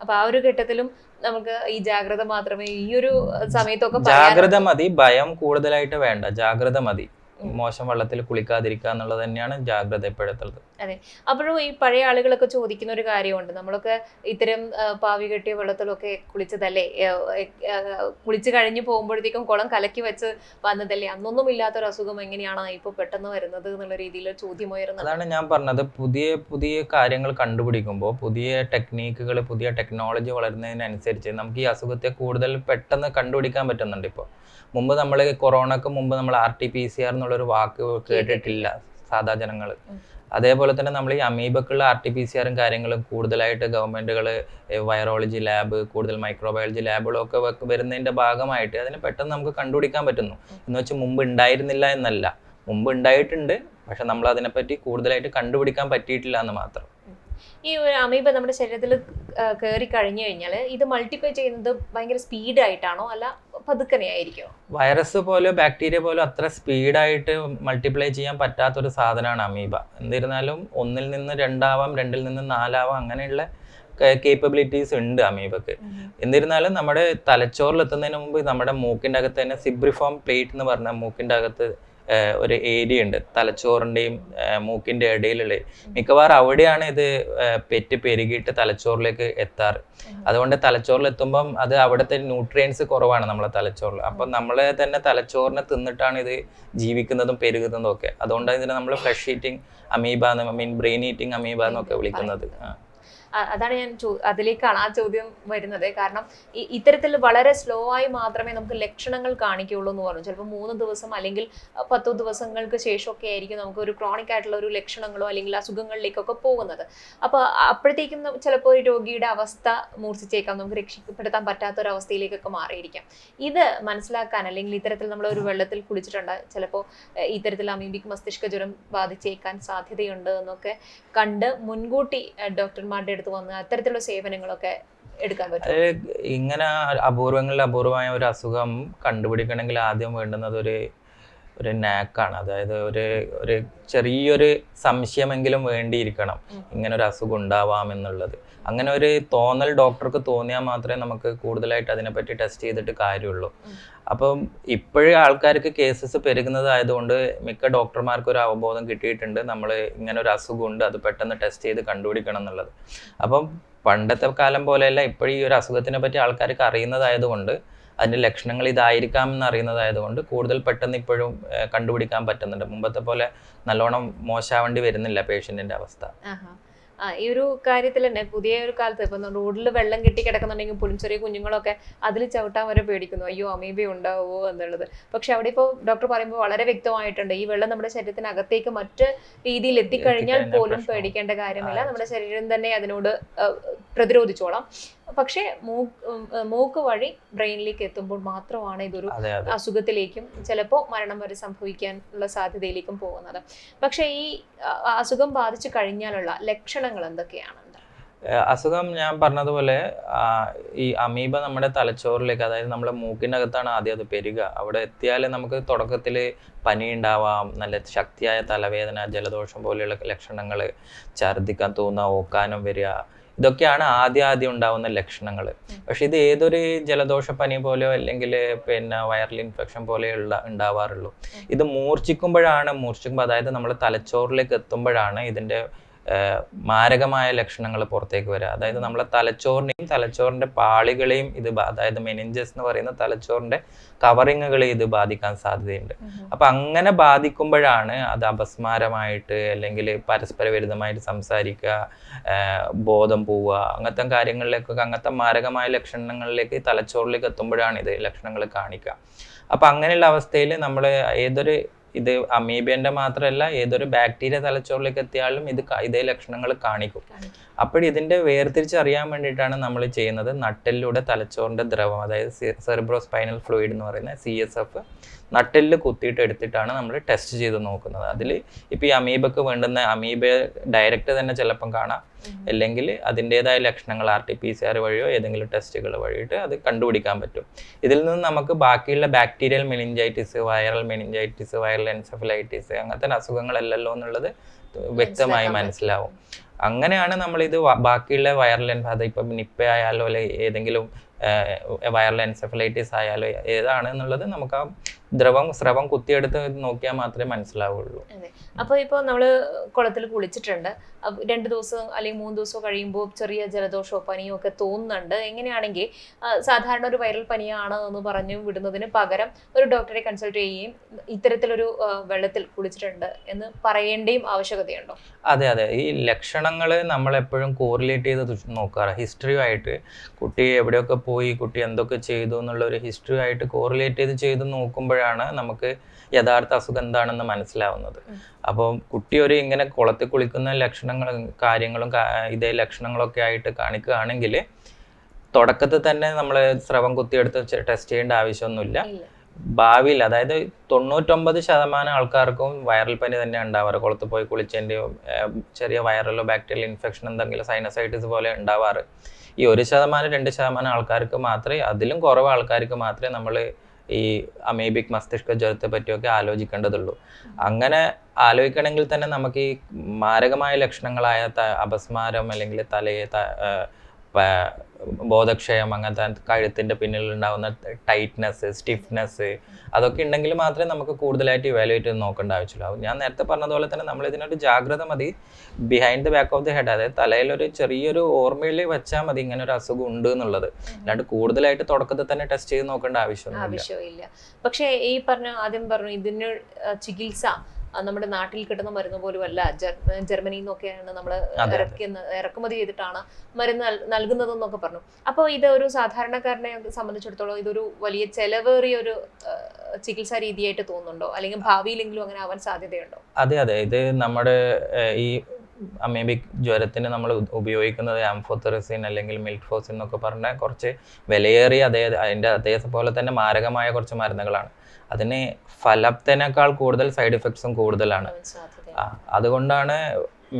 അപ്പൊ ആ ഒരു ഘട്ടത്തിലും നമുക്ക് ഈ ജാഗ്രത മാത്രമേ ഈ ഒരു സമയത്തൊക്കെ ജാഗ്രത മതി ഭയം കൂടുതലായിട്ട് വേണ്ട. ജാഗ്രത മതി. മോശം വെള്ളത്തിൽ കുളിക്കാതിരിക്കുക എന്നുള്ളത് തന്നെയാണ് ജാഗ്രത ഇപ്പോഴത്തുള്ളത് അപ്പോഴും ഈ പഴയ ആളുകളൊക്കെ ചോദിക്കുന്ന ഒരു കാര്യമുണ്ട്. നമ്മളൊക്കെ ഇത്തരം പാവി കെട്ടിയ വെള്ളത്തിലൊക്കെ കുളിച്ചതല്ലേ? കുളിച്ചു കഴിഞ്ഞു കുളിച്ച് കഴിഞ്ഞ് പോകുമ്പോഴത്തേക്കും കുളം കലക്കി വെച്ച് വന്നതല്ലേ? അന്നൊന്നും ഇല്ലാത്തൊരു അസുഖം എങ്ങനെയാണ് ഇപ്പൊ പെട്ടെന്ന് വരുന്നത് എന്നുള്ള രീതിയിൽ ചോദ്യം ഉയർന്നത് അതാണ് ഞാൻ പറഞ്ഞത്. പുതിയ പുതിയ കാര്യങ്ങൾ കണ്ടുപിടിക്കുമ്പോൾ പുതിയ ടെക്നീക്കുകൾ പുതിയ ടെക്നോളജി വളരുന്നതിനനുസരിച്ച് നമുക്ക് ഈ അസുഖത്തെ കൂടുതൽ പെട്ടെന്ന് കണ്ടുപിടിക്കാൻ പറ്റുന്നുണ്ട് ഇപ്പോൾ. മുമ്പ് നമ്മൾ കൊറോണക്ക് മുമ്പ് നമ്മൾ R T P C R എന്നുള്ളൊരു വാക്ക് കേട്ടിട്ടില്ല സാധാ ജനങ്ങൾ അതേപോലെ തന്നെ നമ്മൾ ഈ അമീബക്കുള്ള ആർ ടി പി സി ആറും കാര്യങ്ങളും കൂടുതലായിട്ട് ഗവൺമെന്റുകൾ വൈറോളജി ലാബ് കൂടുതൽ മൈക്രോബയോളജി ലാബുകളൊക്കെ വരുന്നതിന്റെ ഭാഗമായിട്ട് അതിനെ പെട്ടെന്ന് നമുക്ക് കണ്ടുപിടിക്കാൻ പറ്റുന്നു. എന്ന് വെച്ചാൽ മുമ്പ് ഉണ്ടായിരുന്നില്ല എന്നല്ല. മുമ്പ് ഉണ്ടായിട്ടുണ്ട് പക്ഷെ നമ്മൾ അതിനെപ്പറ്റി കൂടുതലായിട്ട് കണ്ടുപിടിക്കാൻ പറ്റിയിട്ടില്ല എന്ന് മാത്രം. ഈ ഒരു അമീബ നമ്മുടെ ശരീരത്തിൽ കയറി കഴിഞ്ഞു കഴിഞ്ഞാൽ ഇത് മൾട്ടിപ്ലൈ ചെയ്യുന്നത് ഭയങ്കര സ്പീഡായിട്ടാണോ അല്ല പതുക്കനെ ആയിരിക്കുമോ വൈറസ് പോലെ ബാക്ടീരിയ പോലെയോ അത്ര സ്പീഡായിട്ട് മൾട്ടിപ്ലൈ ചെയ്യാൻ പറ്റാത്തൊരു സാധനമാണ് അമീബ. എന്നിരുന്നാലും ഒന്നിൽ നിന്ന് രണ്ടാവാം രണ്ടിൽ നിന്ന് നാലാവാം അങ്ങനെയുള്ള കേപ്പബിലിറ്റീസ് ഉണ്ട് അമീബക്ക്. എന്നിരുന്നാലും നമ്മുടെ തലച്ചോറിൽ എത്തുന്നതിന് മുമ്പ് നമ്മുടെ മൂക്കിന്റെ അകത്ത് തന്നെ സിബ്രിഫോം പ്ലേറ്റ് എന്ന് പറഞ്ഞ മൂക്കിന്റെ അകത്ത് ഒരു ഏരിയ ഉണ്ട്. തലച്ചോറിന്റെയും മൂക്കിന്റെ ഇടയിലുള്ള. മിക്കവാറും അവിടെയാണ് ഇത് പെറ്റ് പെരുകിയിട്ട് തലച്ചോറിലേക്ക് എത്താറ്. അതുകൊണ്ട് തലച്ചോറിൽ എത്തുമ്പം അത് അവിടുത്തെ ന്യൂട്രിയൻസ് കുറവാണ് നമ്മളെ തലച്ചോറിൽ അപ്പം നമ്മളെ തന്നെ തലച്ചോറിനെ തിന്നിട്ടാണ് ഇത് ജീവിക്കുന്നതും പെരുകുന്നതും ഒക്കെ. അതുകൊണ്ടാണ് ഇതിനെ നമ്മൾ ഫ്രഷ് ഈറ്റിംഗ് അമീബ എന്ന് മീൻ ബ്രെയിൻ ഈറ്റിംഗ് അമീബ എന്നൊക്കെ വിളിക്കുന്നത്. ആ. അതാണ് ഞാൻ അതിലേക്കാണ് ആ ചോദ്യം വരുന്നത്. കാരണം ഇത്തരത്തിൽ വളരെ സ്ലോ ആയി മാത്രമേ നമുക്ക് ലക്ഷണങ്ങൾ കാണിക്കുകയുള്ളൂ എന്ന് പറഞ്ഞു. ചിലപ്പോൾ മൂന്ന് ദിവസം അല്ലെങ്കിൽ പത്തു ദിവസങ്ങൾക്ക് ശേഷമൊക്കെ ആയിരിക്കും നമുക്ക് ഒരു ക്രോണിക് ആയിട്ടുള്ള ഒരു ലക്ഷണങ്ങളോ അല്ലെങ്കിൽ അസുഖങ്ങളിലേക്കൊക്കെ പോകുന്നത്. അപ്പോൾ അപ്പോഴത്തേക്കും ചിലപ്പോൾ ഒരു രോഗിയുടെ അവസ്ഥ മൂർച്ഛിച്ചേക്കാം. നമുക്ക് രക്ഷപ്പെടുത്താൻ പറ്റാത്ത ഒരു അവസ്ഥയിലേക്കൊക്കെ മാറിയിരിക്കാം. ഇത് മനസ്സിലാക്കാൻ അല്ലെങ്കിൽ ഇത്തരത്തിൽ നമ്മൾ ഒരു വെള്ളത്തിൽ കുളിച്ചിട്ടുണ്ട്. ചിലപ്പോൾ ഇത്തരത്തിൽ അമീബിക് മസ്തിഷ്ക ജ്വരം ബാധിച്ചേക്കാൻ സാധ്യതയുണ്ട് എന്നൊക്കെ കണ്ട് മുൻകൂട്ടി ഡോക്ടർമാരുടെ അടുത്ത് വന്ന് അത്തരത്തിലുള്ള സേവനങ്ങളൊക്കെ എടുക്കാൻ പറ്റും. ഇങ്ങനെ അപൂർവങ്ങളിൽ അപൂർവമായ ഒരു അസുഖം കണ്ടുപിടിക്കണമെങ്കിൽ ആദ്യം വേണ്ടുന്നത് ഒരു ഒരു നാക്കാണ്. അതായത് ഒരു ഒരു ചെറിയൊരു സംശയമെങ്കിലും വേണ്ടിയിരിക്കണം. ഇങ്ങനെ ഒരു അസുഖം ഉണ്ടാവാം എന്നുള്ളത്. അങ്ങനെ ഒരു തോന്നൽ ഡോക്ടർക്ക് തോന്നിയാൽ മാത്രമേ നമുക്ക് കൂടുതലായിട്ട് അതിനെപ്പറ്റി ടെസ്റ്റ് ചെയ്തിട്ട് കാര്യമുള്ളൂ. അപ്പം ഇപ്പോഴും ആൾക്കാർക്ക് കേസസ് പെരുകുന്നതായതുകൊണ്ട് മിക്ക ഡോക്ടർമാർക്ക് ഒരു അവബോധം കിട്ടിയിട്ടുണ്ട്. നമ്മൾ ഇങ്ങനെ ഒരു അസുഖമുണ്ട് അത് പെട്ടെന്ന് ടെസ്റ്റ് ചെയ്ത് കണ്ടുപിടിക്കണം എന്നുള്ളത്. അപ്പം പണ്ടത്തെ കാലം പോലെയല്ല ഇപ്പോഴും ഈ ഒരു അസുഖത്തിനെ പറ്റി ആൾക്കാർക്ക് അറിയുന്നതായതുകൊണ്ട് അതിന്റെ ലക്ഷണങ്ങൾ ഇതായിരിക്കാം എന്ന് അറിയുന്നതായതുകൊണ്ട് കൂടുതൽ പെട്ടെന്ന് ഇപ്പോഴും കണ്ടുപിടിക്കാൻ പറ്റുന്നുണ്ട്. മുമ്പത്തെ പോലെ നല്ലോണം മോശാവേണ്ടി വരുന്നില്ല പേഷ്യന്റിന്റെ അവസ്ഥ. ഈ ഒരു കാര്യത്തിൽ തന്നെ പുതിയ ഒരു കാലത്ത് ഇപ്പൊ റോഡിൽ വെള്ളം കെട്ടി കിടക്കുന്നുണ്ടെങ്കിൽ പോലും ചെറിയ കുഞ്ഞുങ്ങളൊക്കെ അതിൽ ചവിട്ടാൻ വരെ പേടിക്കുന്നു. അയ്യോ അമീബ ഉണ്ടാവുമോ എന്നുള്ളത്. പക്ഷെ അവിടെ ഇപ്പോൾ ഡോക്ടർ പറയുമ്പോൾ വളരെ വ്യക്തമായിട്ടുണ്ട്. ഈ വെള്ളം നമ്മുടെ ശരീരത്തിനകത്തേക്ക് മറ്റ് രീതിയിൽ എത്തിക്കഴിഞ്ഞാൽ പോലും. പേടിക്കേണ്ട കാര്യമില്ല. നമ്മുടെ ശരീരം തന്നെ അതിനോട് പ്രതിരോധിച്ചോളാം. പക്ഷേ മൂക്ക് മൂക്ക് വഴി ബ്രെയിനിലേക്ക് എത്തുമ്പോൾ മാത്രമാണ് ഇതൊരു അസുഖത്തിലേക്കും ചിലപ്പോൾ മരണം വരെ സംഭവിക്കാനുള്ള സാധ്യതയിലേക്കും പോകുന്നത്. പക്ഷേ ഈ അസുഖം ബാധിച്ചു കഴിഞ്ഞാലുള്ള ലക്ഷണങ്ങൾ എന്തൊക്കെയാണ്? അസുഖം ഞാൻ പറഞ്ഞതുപോലെ ഈ അമീബ നമ്മുടെ തലച്ചോറിലേക്ക് അതായത് നമ്മുടെ മൂക്കിനകത്താണ് ആദ്യം അത് പെരുക അവിടെ എത്തിയാൽ നമുക്ക് തുടക്കത്തിൽ പനി ഉണ്ടാവാം നല്ല ശക്തിയായ തലവേദന ജലദോഷം പോലെയുള്ള ലക്ഷണങ്ങൾ ഛർദ്ദിക്കാൻ തോന്നുക ഓക്കാനം വരിക ഇതൊക്കെയാണ് ആദ്യം ആദ്യം ഉണ്ടാവുന്ന ലക്ഷണങ്ങൾ പക്ഷെ ഇത് ഏതൊരു ജലദോഷ പനി പോലെയോ അല്ലെങ്കിൽ പിന്നെ വൈറൽ ഇൻഫെക്ഷൻ പോലെയുള്ള ഉണ്ടാവാറുള്ളൂ. ഇത് മൂർച്ഛിക്കുമ്പോഴാണ് മൂർച്ഛിക്കുമ്പോൾ അതായത് നമ്മൾ തലച്ചോറിലേക്ക് എത്തുമ്പോഴാണ് ഇതിന്റെ മാരകമായ ലക്ഷണങ്ങൾ പുറത്തേക്ക് വരിക അതായത് നമ്മളെ തലച്ചോറിനെയും തലച്ചോറിന്റെ പാളികളെയും ഇത് അതായത് മെനിഞ്ചസ് എന്ന് പറയുന്ന തലച്ചോറിന്റെ കവറിങ്ങുകളെ ഇത് ബാധിക്കാൻ സാധ്യതയുണ്ട്. അപ്പൊ അങ്ങനെ ബാധിക്കുമ്പോഴാണ് അത് അപസ്മാരമായിട്ട് അല്ലെങ്കിൽ പരസ്പര വിരുദ്ധമായിട്ട് സംസാരിക്കുക ബോധം പോവുക അങ്ങനത്തെ കാര്യങ്ങളിലേക്കൊക്കെ അങ്ങനത്തെ മാരകമായ ലക്ഷണങ്ങളിലേക്ക് തലച്ചോറിലേക്ക് എത്തുമ്പോഴാണ് ഇത് ലക്ഷണങ്ങൾ കാണിക്കുക. അപ്പൊ അങ്ങനെയുള്ള അവസ്ഥയിൽ നമ്മൾ ഏതൊരു ഇത് അമീബേന്റെ മാത്രമല്ല ഏതൊരു ബാക്ടീരിയ തലച്ചോറിലേക്ക് എത്തിയാലും ഇത് ഇതേ ലക്ഷണങ്ങൾ കാണിക്കും. അപ്പോൾ ഇതിന്റെ വേർതിരിച്ചറിയാൻ വേണ്ടിയിട്ടാണ് നമ്മൾ ചെയ്യുന്നത്. നട്ടെല്ലിലൂടെ തലച്ചോറിന്റെ ദ്രവം അതായത് സെറിബ്രോ സ്പൈനൽ ഫ്ലൂയിഡ് എന്ന് പറയുന്ന സി എസ് എഫ് നട്ടെല്ലിൽ കുത്തിയിട്ട് എടുത്തിട്ടാണ് നമ്മൾ ടെസ്റ്റ് ചെയ്ത് നോക്കുന്നത്. അതിൽ ഇപ്പോൾ ഈ അമീബക്ക് വേണ്ടുന്ന അമീബ ഡയറക്റ്റ് തന്നെ ചിലപ്പം കാണാം. അല്ലെങ്കിൽ അതിന്റെതായ ലക്ഷണങ്ങൾ R T P C R വഴിയോ ഏതെങ്കിലും ടെസ്റ്റുകൾ വഴിയിട്ട് അത് കണ്ടുപിടിക്കാൻ പറ്റും. ഇതിൽ നിന്ന് നമുക്ക് ബാക്കിയുള്ള bacterial meningitis viral meningitis viral encephalitis അങ്ങനത്തെ അസുഖങ്ങളല്ലല്ലോ എന്നുള്ളത് വ്യക്തമായി മനസ്സിലാവും. അങ്ങനെയാണ് നമ്മൾ ഇത് ബാക്കിയുള്ള വൈറൽ അത് ഇപ്പം നിപ്പ ആയാലോ അല്ലെ ഏതെങ്കിലും വൈറൽ എൻസെഫലൈറ്റിസ് ആയാലോ ഏതാണ് എന്നുള്ളത് നമുക്ക് ആ ദ്രവം സ്രവം കുത്തിയെടുത്ത് നോക്കിയാൽ മാത്രമേ മനസ്സിലാവുള്ളൂ. അതെ. അപ്പോൾ ഇപ്പോൾ നമ്മൾ കുളത്തിൽ കുളിച്ചിട്ടുണ്ട്. രണ്ട് ദിവസം അല്ലെങ്കിൽ മൂന്ന് ദിവസം കഴിയുമ്പോൾ ചെറിയ ജലദോഷമോ പനിയോ ഒക്കെ തോന്നുന്നുണ്ട്. എങ്ങനെയാണെങ്കിൽ സാധാരണ ഒരു വൈറൽ പനിയാണ് എന്ന് പറഞ്ഞു വിടുന്നതിന് പകരം ഒരു ഡോക്ടറെ കൺസൾട്ട് ചെയ്യുകയും ഇത്തരത്തിലൊരു വെള്ളത്തിൽ കുളിച്ചിട്ടുണ്ട് എന്ന് പറയേണ്ടയും ആവശ്യകതയുണ്ടോ? അതെ അതെ. ഈ ലക്ഷണങ്ങൾ നമ്മൾ എപ്പോഴും കോറിലേറ്റ് ചെയ്ത് നോക്കാറ്. ഹിസ്റ്ററിയുമായിട്ട് കുട്ടി എവിടെയൊക്കെ പോയി കുട്ടി എന്തൊക്കെ ചെയ്തു എന്നുള്ള ഒരു ഹിസ്റ്ററിയുമായിട്ട് കോറിലേറ്റ് ചെയ്ത് ചെയ്ത് നോക്കുമ്പോഴാണ് നമുക്ക് യഥാർത്ഥ അസുഖം എന്താണെന്ന് മനസ്സിലാവുന്നത്. അപ്പോൾ കുട്ടി ഒരു ഇങ്ങനെ കുളത്തിൽ കുളിക്കുന്ന ലക്ഷണങ്ങളും കാര്യങ്ങളും ഇതേ ലക്ഷണങ്ങളൊക്കെ ആയിട്ട് കാണിക്കുകയാണെങ്കിൽ തുടക്കത്തിൽ തന്നെ നമ്മൾ സ്രവം കുത്തിയെടുത്ത് ടെസ്റ്റ് ചെയ്യേണ്ട ആവശ്യമൊന്നുമില്ല. ഭാവിയിൽ അതായത് തൊണ്ണൂറ്റൊമ്പത് ശതമാനം ആൾക്കാർക്കും വൈറൽ പനി തന്നെ ഉണ്ടാവാറ്. കുളത്ത് പോയി കുളിച്ചതിന്റെയോ ചെറിയ വൈറലോ ബാക്ടീരിയൽ ഇൻഫെക്ഷൻ എന്തെങ്കിലും സൈനസൈറ്റിസ് പോലെ ഉണ്ടാവാറ്. ഈ ഒരു ശതമാനം രണ്ട് ശതമാനം ആൾക്കാർക്ക് മാത്രമേ അതിലും കുറവ് ആൾക്കാർക്ക് മാത്രമേ നമ്മൾ ഈ അമേബിക് മസ്തിഷ്ക ജ്വരത്തെ പറ്റിയൊക്കെ ആലോചിക്കേണ്ടതുള്ളൂ. അങ്ങനെ ആലോചിക്കണമെങ്കിൽ തന്നെ നമുക്ക് ഈ മാരകമായ ലക്ഷണങ്ങളായ അപസ്മാരം അല്ലെങ്കിൽ തലയെ ബോധക്ഷയം അങ്ങനത്തെ കഴുത്തിന്റെ പിന്നിൽ ഉണ്ടാകുന്ന ടൈറ്റ്നെസ് സ്റ്റിഫ്നെസ് അതൊക്കെ ഉണ്ടെങ്കിൽ മാത്രമേ നമുക്ക് കൂടുതലായിട്ട് ഇവാലുവേറ്റ് ചെയ്ത് നോക്കേണ്ട ആവശ്യമുള്ളൂ ഞാൻ നേരത്തെ പറഞ്ഞതുപോലെ തന്നെ നമ്മൾ ഇതിനൊരു ജാഗ്രത മതി. Behind the back of the head അതായത് തലയിലൊരു ചെറിയൊരു ഓർമ്മയിൽ വെച്ചാൽ മതി ഇങ്ങനെ ഒരു അസുഖം ഉണ്ട് എന്നുള്ളത്. അല്ലാണ്ട് കൂടുതലായിട്ട് തുടക്കത്തിൽ തന്നെ ടെസ്റ്റ് ചെയ്ത് നോക്കേണ്ട ആവശ്യമൊന്നുമില്ല. ആവശ്യമില്ല. പക്ഷേ ഈ പറഞ്ഞ ആദ്യം പറഞ്ഞു ഇതിന് ചികിത്സ നമ്മുടെ നാട്ടിൽ കിട്ടുന്ന മരുന്ന് പോലും അല്ല ജർ- ജർമ്മനിയിൽ നിന്നൊക്കെയാണ് നമ്മൾ ഇറക്കുമതി ചെയ്തിട്ടാണ് മരുന്ന് നൽകുന്നത് നൽകുന്നതെന്നൊക്കെ പറഞ്ഞു. അപ്പോൾ ഇത് ഒരു സാധാരണക്കാരനെ സംബന്ധിച്ചിടത്തോളം ഇതൊരു വലിയ ചെലവേറിയ ഒരു ചികിത്സാ രീതിയായിട്ട് തോന്നുന്നുണ്ടോ? അല്ലെങ്കിൽ ഭാവിയിലെങ്കിലും അങ്ങനെ ആവാൻ സാധ്യതയുണ്ടോ? അതെ അതെ. ഇത് നമ്മുടെ ഈ അമേബിക് ജ്വരത്തിന് നമ്മൾ ഉപയോഗിക്കുന്നത് ആംഫോതെറസിൻ അല്ലെങ്കിൽ മിൽഫോസിൻ എന്നൊക്കെ പറഞ്ഞ കുറച്ച് വിലയേറിയ അതേ അതിന്റെ അതേപോലെ തന്നെ മാരകമായ കുറച്ച് മരുന്നുകളാണ്. അതിന് ഫലത്തിനേക്കാൾ കൂടുതൽ സൈഡ് ഇഫക്ട്സും കൂടുതലാണ്. അതുകൊണ്ടാണ്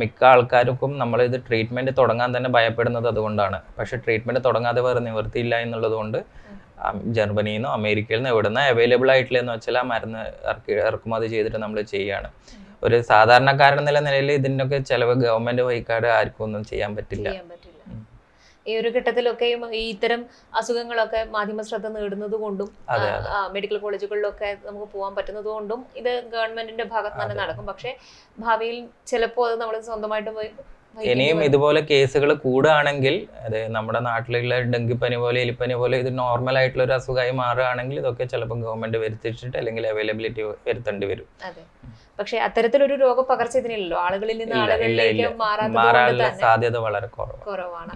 മിക്ക ആൾക്കാർക്കും നമ്മൾ ഇത് ട്രീറ്റ്മെന്റ് തുടങ്ങാൻ തന്നെ ഭയപ്പെടുന്നത് അതുകൊണ്ടാണ്. പക്ഷെ ട്രീറ്റ്മെന്റ് തുടങ്ങാതെ വേറെ നിവൃത്തിയില്ല എന്നുള്ളത് കൊണ്ട് ജർമ്മനിയിൽ നിന്നോ അമേരിക്കയിൽ നിന്നോ എവിടെ നിന്ന് അവൈലബിൾ ആയിട്ടില്ലെന്ന് വെച്ചാൽ ആ മരുന്ന് ഇറക്കി ഇറക്കുമതി ചെയ്തിട്ട് നമ്മൾ ചെയ്യാണ്. ഒരു സാധാരണക്കാരൻ എന്നുള്ള നിലയിൽ ഇതിന്റെയൊക്കെ ചിലവ് ഗവൺമെന്റ് വഹിക്കാട് ആർക്കും ഒന്നും ചെയ്യാൻ പറ്റില്ല. ഈ ഒരു ഘട്ടത്തിലൊക്കെയും ഈ ഇത്തരം അസുഖങ്ങളൊക്കെ മാധ്യമ ശ്രദ്ധ നേടുന്നത് കൊണ്ടും മെഡിക്കൽ കോളേജുകളിലൊക്കെ നമുക്ക് പോകാൻ പറ്റുന്നത് കൊണ്ടും ഇത് ഗവൺമെന്റിന്റെ ഭാഗത്ത് തന്നെ നടക്കും. പക്ഷെ ഭാവിയിൽ ചിലപ്പോൾ അത് നമ്മൾ സ്വന്തമായിട്ട് വഹിക്കേണ്ടി ഇനിയും ഇതുപോലെ കേസുകൾ കൂടുകയാണെങ്കിൽ അത് നമ്മുടെ നാട്ടിലുള്ള ഡെങ്കിപ്പനി പോലെ എലിപ്പനി പോലെ ഇത് നോർമൽ ആയിട്ടുള്ള ഒരു അസുഖമായി മാറുകയാണെങ്കിൽ ഇതൊക്കെ ചിലപ്പോൾ ഗവൺമെന്റ് വരുത്തിച്ചിട്ട് അല്ലെങ്കിൽ അവൈലബിലിറ്റി വരുത്തേണ്ടി വരും. പക്ഷെ അത്തരത്തിലൊരു രോഗപകർച്ച ഇതിനില്ലല്ലോ. ആളുകളിൽ നിന്ന് ആളുകളിലേക്ക് മാറാനുള്ള സാധ്യത വളരെ കുറവാണ്.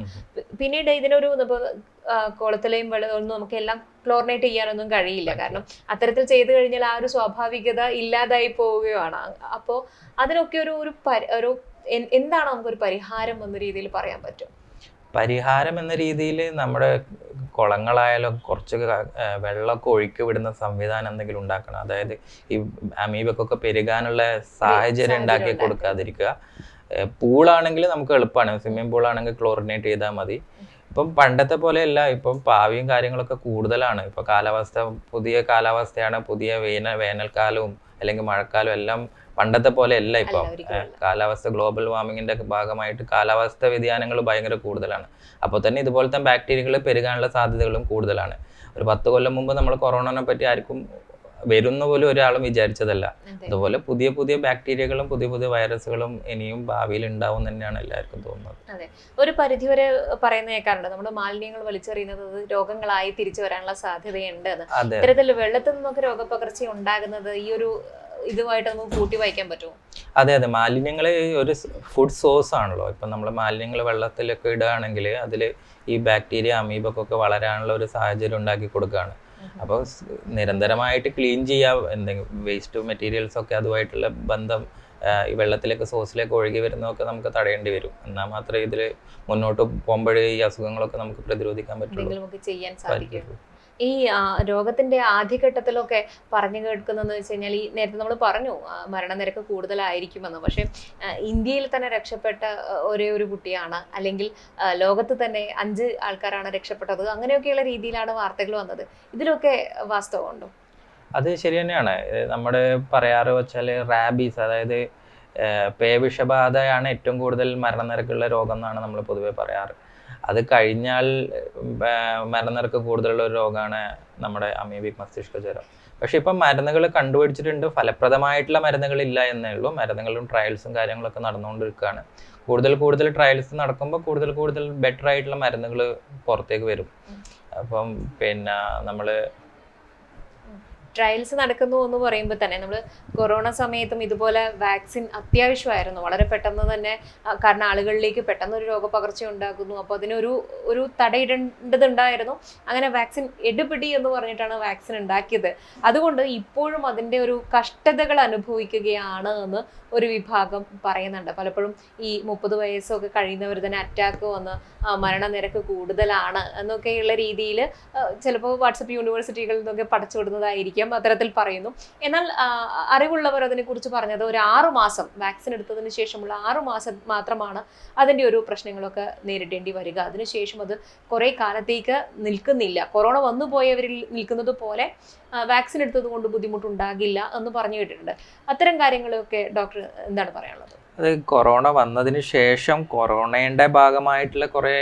പിന്നീട് ഇതിനൊരു കുളത്തിലെയും വെള്ളമൊന്നും നമുക്ക് എല്ലാം ക്ലോറിനേറ്റ് ചെയ്യാനൊന്നും കഴിയില്ല. കാരണം അത്തരത്തിൽ ചെയ്തു കഴിഞ്ഞാൽ ആ ഒരു സ്വാഭാവികത ഇല്ലാതായി പോവുകയാണ്. അപ്പോൾ അതിനൊക്കെ ഒരു ഒരു എന്താണ് നമുക്കൊരു പരിഹാരം എന്ന രീതിയിൽ പറയാൻ പറ്റും? പരിഹാരം എന്ന രീതിയിൽ നമ്മുടെ കുളങ്ങളായാലും കുറച്ച് വെള്ളമൊക്കെ ഒഴുക്കി വിടുന്ന സംവിധാനം എന്തെങ്കിലും ഉണ്ടാക്കണം. അതായത് ഈ അമീബക്കൊക്കെ പെരുകാനുള്ള സാഹചര്യം ഉണ്ടാക്കി കൊടുക്കാതിരിക്കുക. പൂളാണെങ്കിൽ നമുക്ക് എളുപ്പമാണ്. സ്വിമ്മിംഗ് പൂളാണെങ്കിൽ ക്ലോറിനേറ്റ് ചെയ്താൽ മതി. ഇപ്പം പണ്ടത്തെ പോലെയല്ല. ഇപ്പം പാവിയും കാര്യങ്ങളൊക്കെ കൂടുതലാണ്. ഇപ്പം കാലാവസ്ഥ പുതിയ കാലാവസ്ഥയാണ്. പുതിയ വേനൽ വേനൽക്കാലവും അല്ലെങ്കിൽ മഴക്കാലവും എല്ലാം പണ്ടത്തെ പോലെ അല്ല ഇപ്പം. കാലാവസ്ഥ ഗ്ലോബൽ വാർമിങ്ങിന്റെ ഭാഗമായിട്ട് കാലാവസ്ഥ വ്യതിയാനങ്ങൾ ഭയങ്കര കൂടുതലാണ്. അപ്പോൾ തന്നെ ഇതുപോലത്തെ ബാക്ടീരിയകൾ പെരുകാനുള്ള സാധ്യതകളും കൂടുതലാണ്. ഒരു പത്ത് കൊല്ലം മുമ്പ് നമ്മൾ കൊറോണനെ പറ്റി ആർക്കും വരുന്ന പോലും ഒരാളും വിചാരിച്ചതല്ല. അതെ. അതുപോലെ പുതിയ പുതിയ ബാക്ടീരിയകളും പുതിയ പുതിയ വൈറസുകളും ഇനിയും ഭാവിയിൽ ഉണ്ടാവും തന്നെയാണ് എല്ലാവർക്കും തോന്നുന്നത്. അതെ. ഒരു പരിധിവരെ പറയുന്ന കേൾക്കാറുണ്ട്. നമ്മൾ മാലിന്യങ്ങൾ വലിച്ചെറിയുന്നത് രോഗങ്ങളായി തിരിച്ചു വരാനുള്ള സാധ്യതയുണ്ട് ഇത്തരത്തിൽ വെള്ളത്തിൽ നിന്നൊക്കെ രോഗപകർച്ച ഉണ്ടാകുന്നത് ഈ ഒരു ഇതുമായിട്ട് നമുക്ക് കൂട്ടി വായിക്കാൻ പറ്റുമോ? അതെ അതെ. മാലിന്യങ്ങൾ ഒരു ഫുഡ് സോഴ്സ് ആണല്ലോ. ഇപ്പം നമ്മൾ മാലിന്യങ്ങൾ വെള്ളത്തിലൊക്കെ ഇടുകയാണെങ്കിൽ അതിൽ ഈ ബാക്ടീരിയ അമീബക്കൊക്കെ വളരാനുള്ള ഒരു സാഹചര്യം ഉണ്ടാക്കി കൊടുക്കുകയാണ് അപ്പോൾ നിരന്തരമായിട്ട് ക്ലീൻ ചെയ്യാം എന്തെങ്കിലും വേസ്റ്റ് മെറ്റീരിയൽസ് ഒക്കെ അതുമായിട്ടുള്ള ബന്ധം ഈ വെള്ളത്തിലേക്ക് സോസിലേക്ക് ഒഴുകി വരുന്നതൊക്കെ നമുക്ക് തടയേണ്ടി വരും. എന്നാൽ മാത്രമേ ഇതിൽ മുന്നോട്ട് പോകുമ്പോഴേ ഈ അസുഖങ്ങളൊക്കെ നമുക്ക് പ്രതിരോധിക്കാൻ പറ്റുള്ളൂ. ചെയ്യാൻ സാധിക്കും. പറ്റുള്ളൂ. ഈ രോഗത്തിന്റെ ആദ്യഘട്ടത്തിലൊക്കെ പറഞ്ഞു കേൾക്കുന്നതെന്ന് വെച്ച് കഴിഞ്ഞാൽ ഈ നേരത്തെ നമ്മൾ പറഞ്ഞു മരണനിരക്ക് കൂടുതലായിരിക്കുമെന്ന്. പക്ഷെ ഇന്ത്യയിൽ തന്നെ രക്ഷപ്പെട്ട ഒരേ ഒരു കുട്ടിയാണ്. അല്ലെങ്കിൽ ലോകത്ത് തന്നെ അഞ്ച് ആൾക്കാരാണ് രക്ഷപ്പെട്ടത്. അങ്ങനെയൊക്കെയുള്ള രീതിയിലാണ് വാർത്തകൾ വന്നത്. ഇതിലൊക്കെ വാസ്തവമുണ്ടോ? അത് ശരി തന്നെയാണ്. നമ്മുടെ പറയാറ് വെച്ചാൽ റാബീസ് അതായത് പേവിഷബാധയാണ് ഏറ്റവും കൂടുതൽ മരണനിരക്കുള്ള രോഗം എന്നാണ് നമ്മൾ പൊതുവെ പറയാറ്. അത് കഴിഞ്ഞാൽ മരണനിരക്ക് കൂടുതലുള്ള ഒരു രോഗമാണ് നമ്മുടെ അമീബിക് മസ്തിഷ്ക ജ്വരം. പക്ഷെ ഇപ്പം മരുന്നുകൾ കണ്ടുപിടിച്ചിട്ടുണ്ട്. ഫലപ്രദമായിട്ടുള്ള മരുന്നുകളില്ല എന്നേ ഉള്ളൂ. മരുന്നുകളും ട്രയൽസും കാര്യങ്ങളൊക്കെ നടന്നുകൊണ്ടിരിക്കുകയാണ്. കൂടുതൽ കൂടുതൽ ട്രയൽസ് നടക്കുമ്പോൾ കൂടുതൽ കൂടുതൽ ബെറ്റർ ആയിട്ടുള്ള മരുന്നുകൾ പുറത്തേക്ക് വരും. അപ്പം പിന്നെ നമ്മൾ ട്രയൽസ് നടക്കുന്നു എന്ന് പറയുമ്പോൾ തന്നെ നമ്മൾ കൊറോണ സമയത്തും ഇതുപോലെ വാക്സിൻ അത്യാവശ്യമായിരുന്നു. വളരെ പെട്ടെന്ന് തന്നെ കാരണം ആളുകളിലേക്ക് പെട്ടെന്ന് ഒരു രോഗപകർച്ച ഉണ്ടാകുന്നു അപ്പോൾ അതിനൊരു ഒരു തടയിടേണ്ടതുണ്ടായിരുന്നു. അങ്ങനെ വാക്സിൻ എടുപിടി എന്ന് പറഞ്ഞിട്ടാണ് വാക്സിൻ ഉണ്ടാക്കിയത്. അതുകൊണ്ട് ഇപ്പോഴും അതിന്റെ ഒരു കഷ്ടതകൾ അനുഭവിക്കുകയാണ് എന്ന് ഒരു വിഭാഗം പറയുന്നുണ്ട്. പലപ്പോഴും ഈ മുപ്പത് വയസ്സൊക്കെ കഴിയുന്നവർ തന്നെ അറ്റാക്ക് വന്ന് മരണനിരക്ക് കൂടുതലാണ് എന്നൊക്കെയുള്ള രീതിയിൽ ചിലപ്പോൾ വാട്സപ്പ് യൂണിവേഴ്സിറ്റികളിൽ നിന്നൊക്കെ പഠിച്ചു വിടുന്നതായിരിക്കും അത്തരത്തിൽ പറയുന്നു. എന്നാൽ അറിവുള്ളവർ അതിനെക്കുറിച്ച് പറഞ്ഞത് ഒരു ആറു മാസം വാക്സിൻ എടുത്തതിന് ശേഷമുള്ള ആറു മാസം മാത്രമാണ് അതിന്റെ ഒരു പ്രശ്നങ്ങളൊക്കെ നേരിടേണ്ടി വരിക. അതിനുശേഷം അത് കുറേ കാലത്തേക്ക് നിൽക്കുന്നില്ല. കൊറോണ വന്നു പോയവരിൽ നിൽക്കുന്നത് പോലെ വാക്സിൻ എടുത്തത് കൊണ്ട് ബുദ്ധിമുട്ടുണ്ടാകില്ല എന്ന് പറഞ്ഞു കേട്ടിട്ടുണ്ട്. അത്തരം കാര്യങ്ങളൊക്കെ ഡോക്ടർ എന്താണ് പറയാനുള്ളത്? അത് കൊറോണ വന്നതിന് ശേഷം കൊറോണയുടെ ഭാഗമായിട്ടുള്ള കുറേ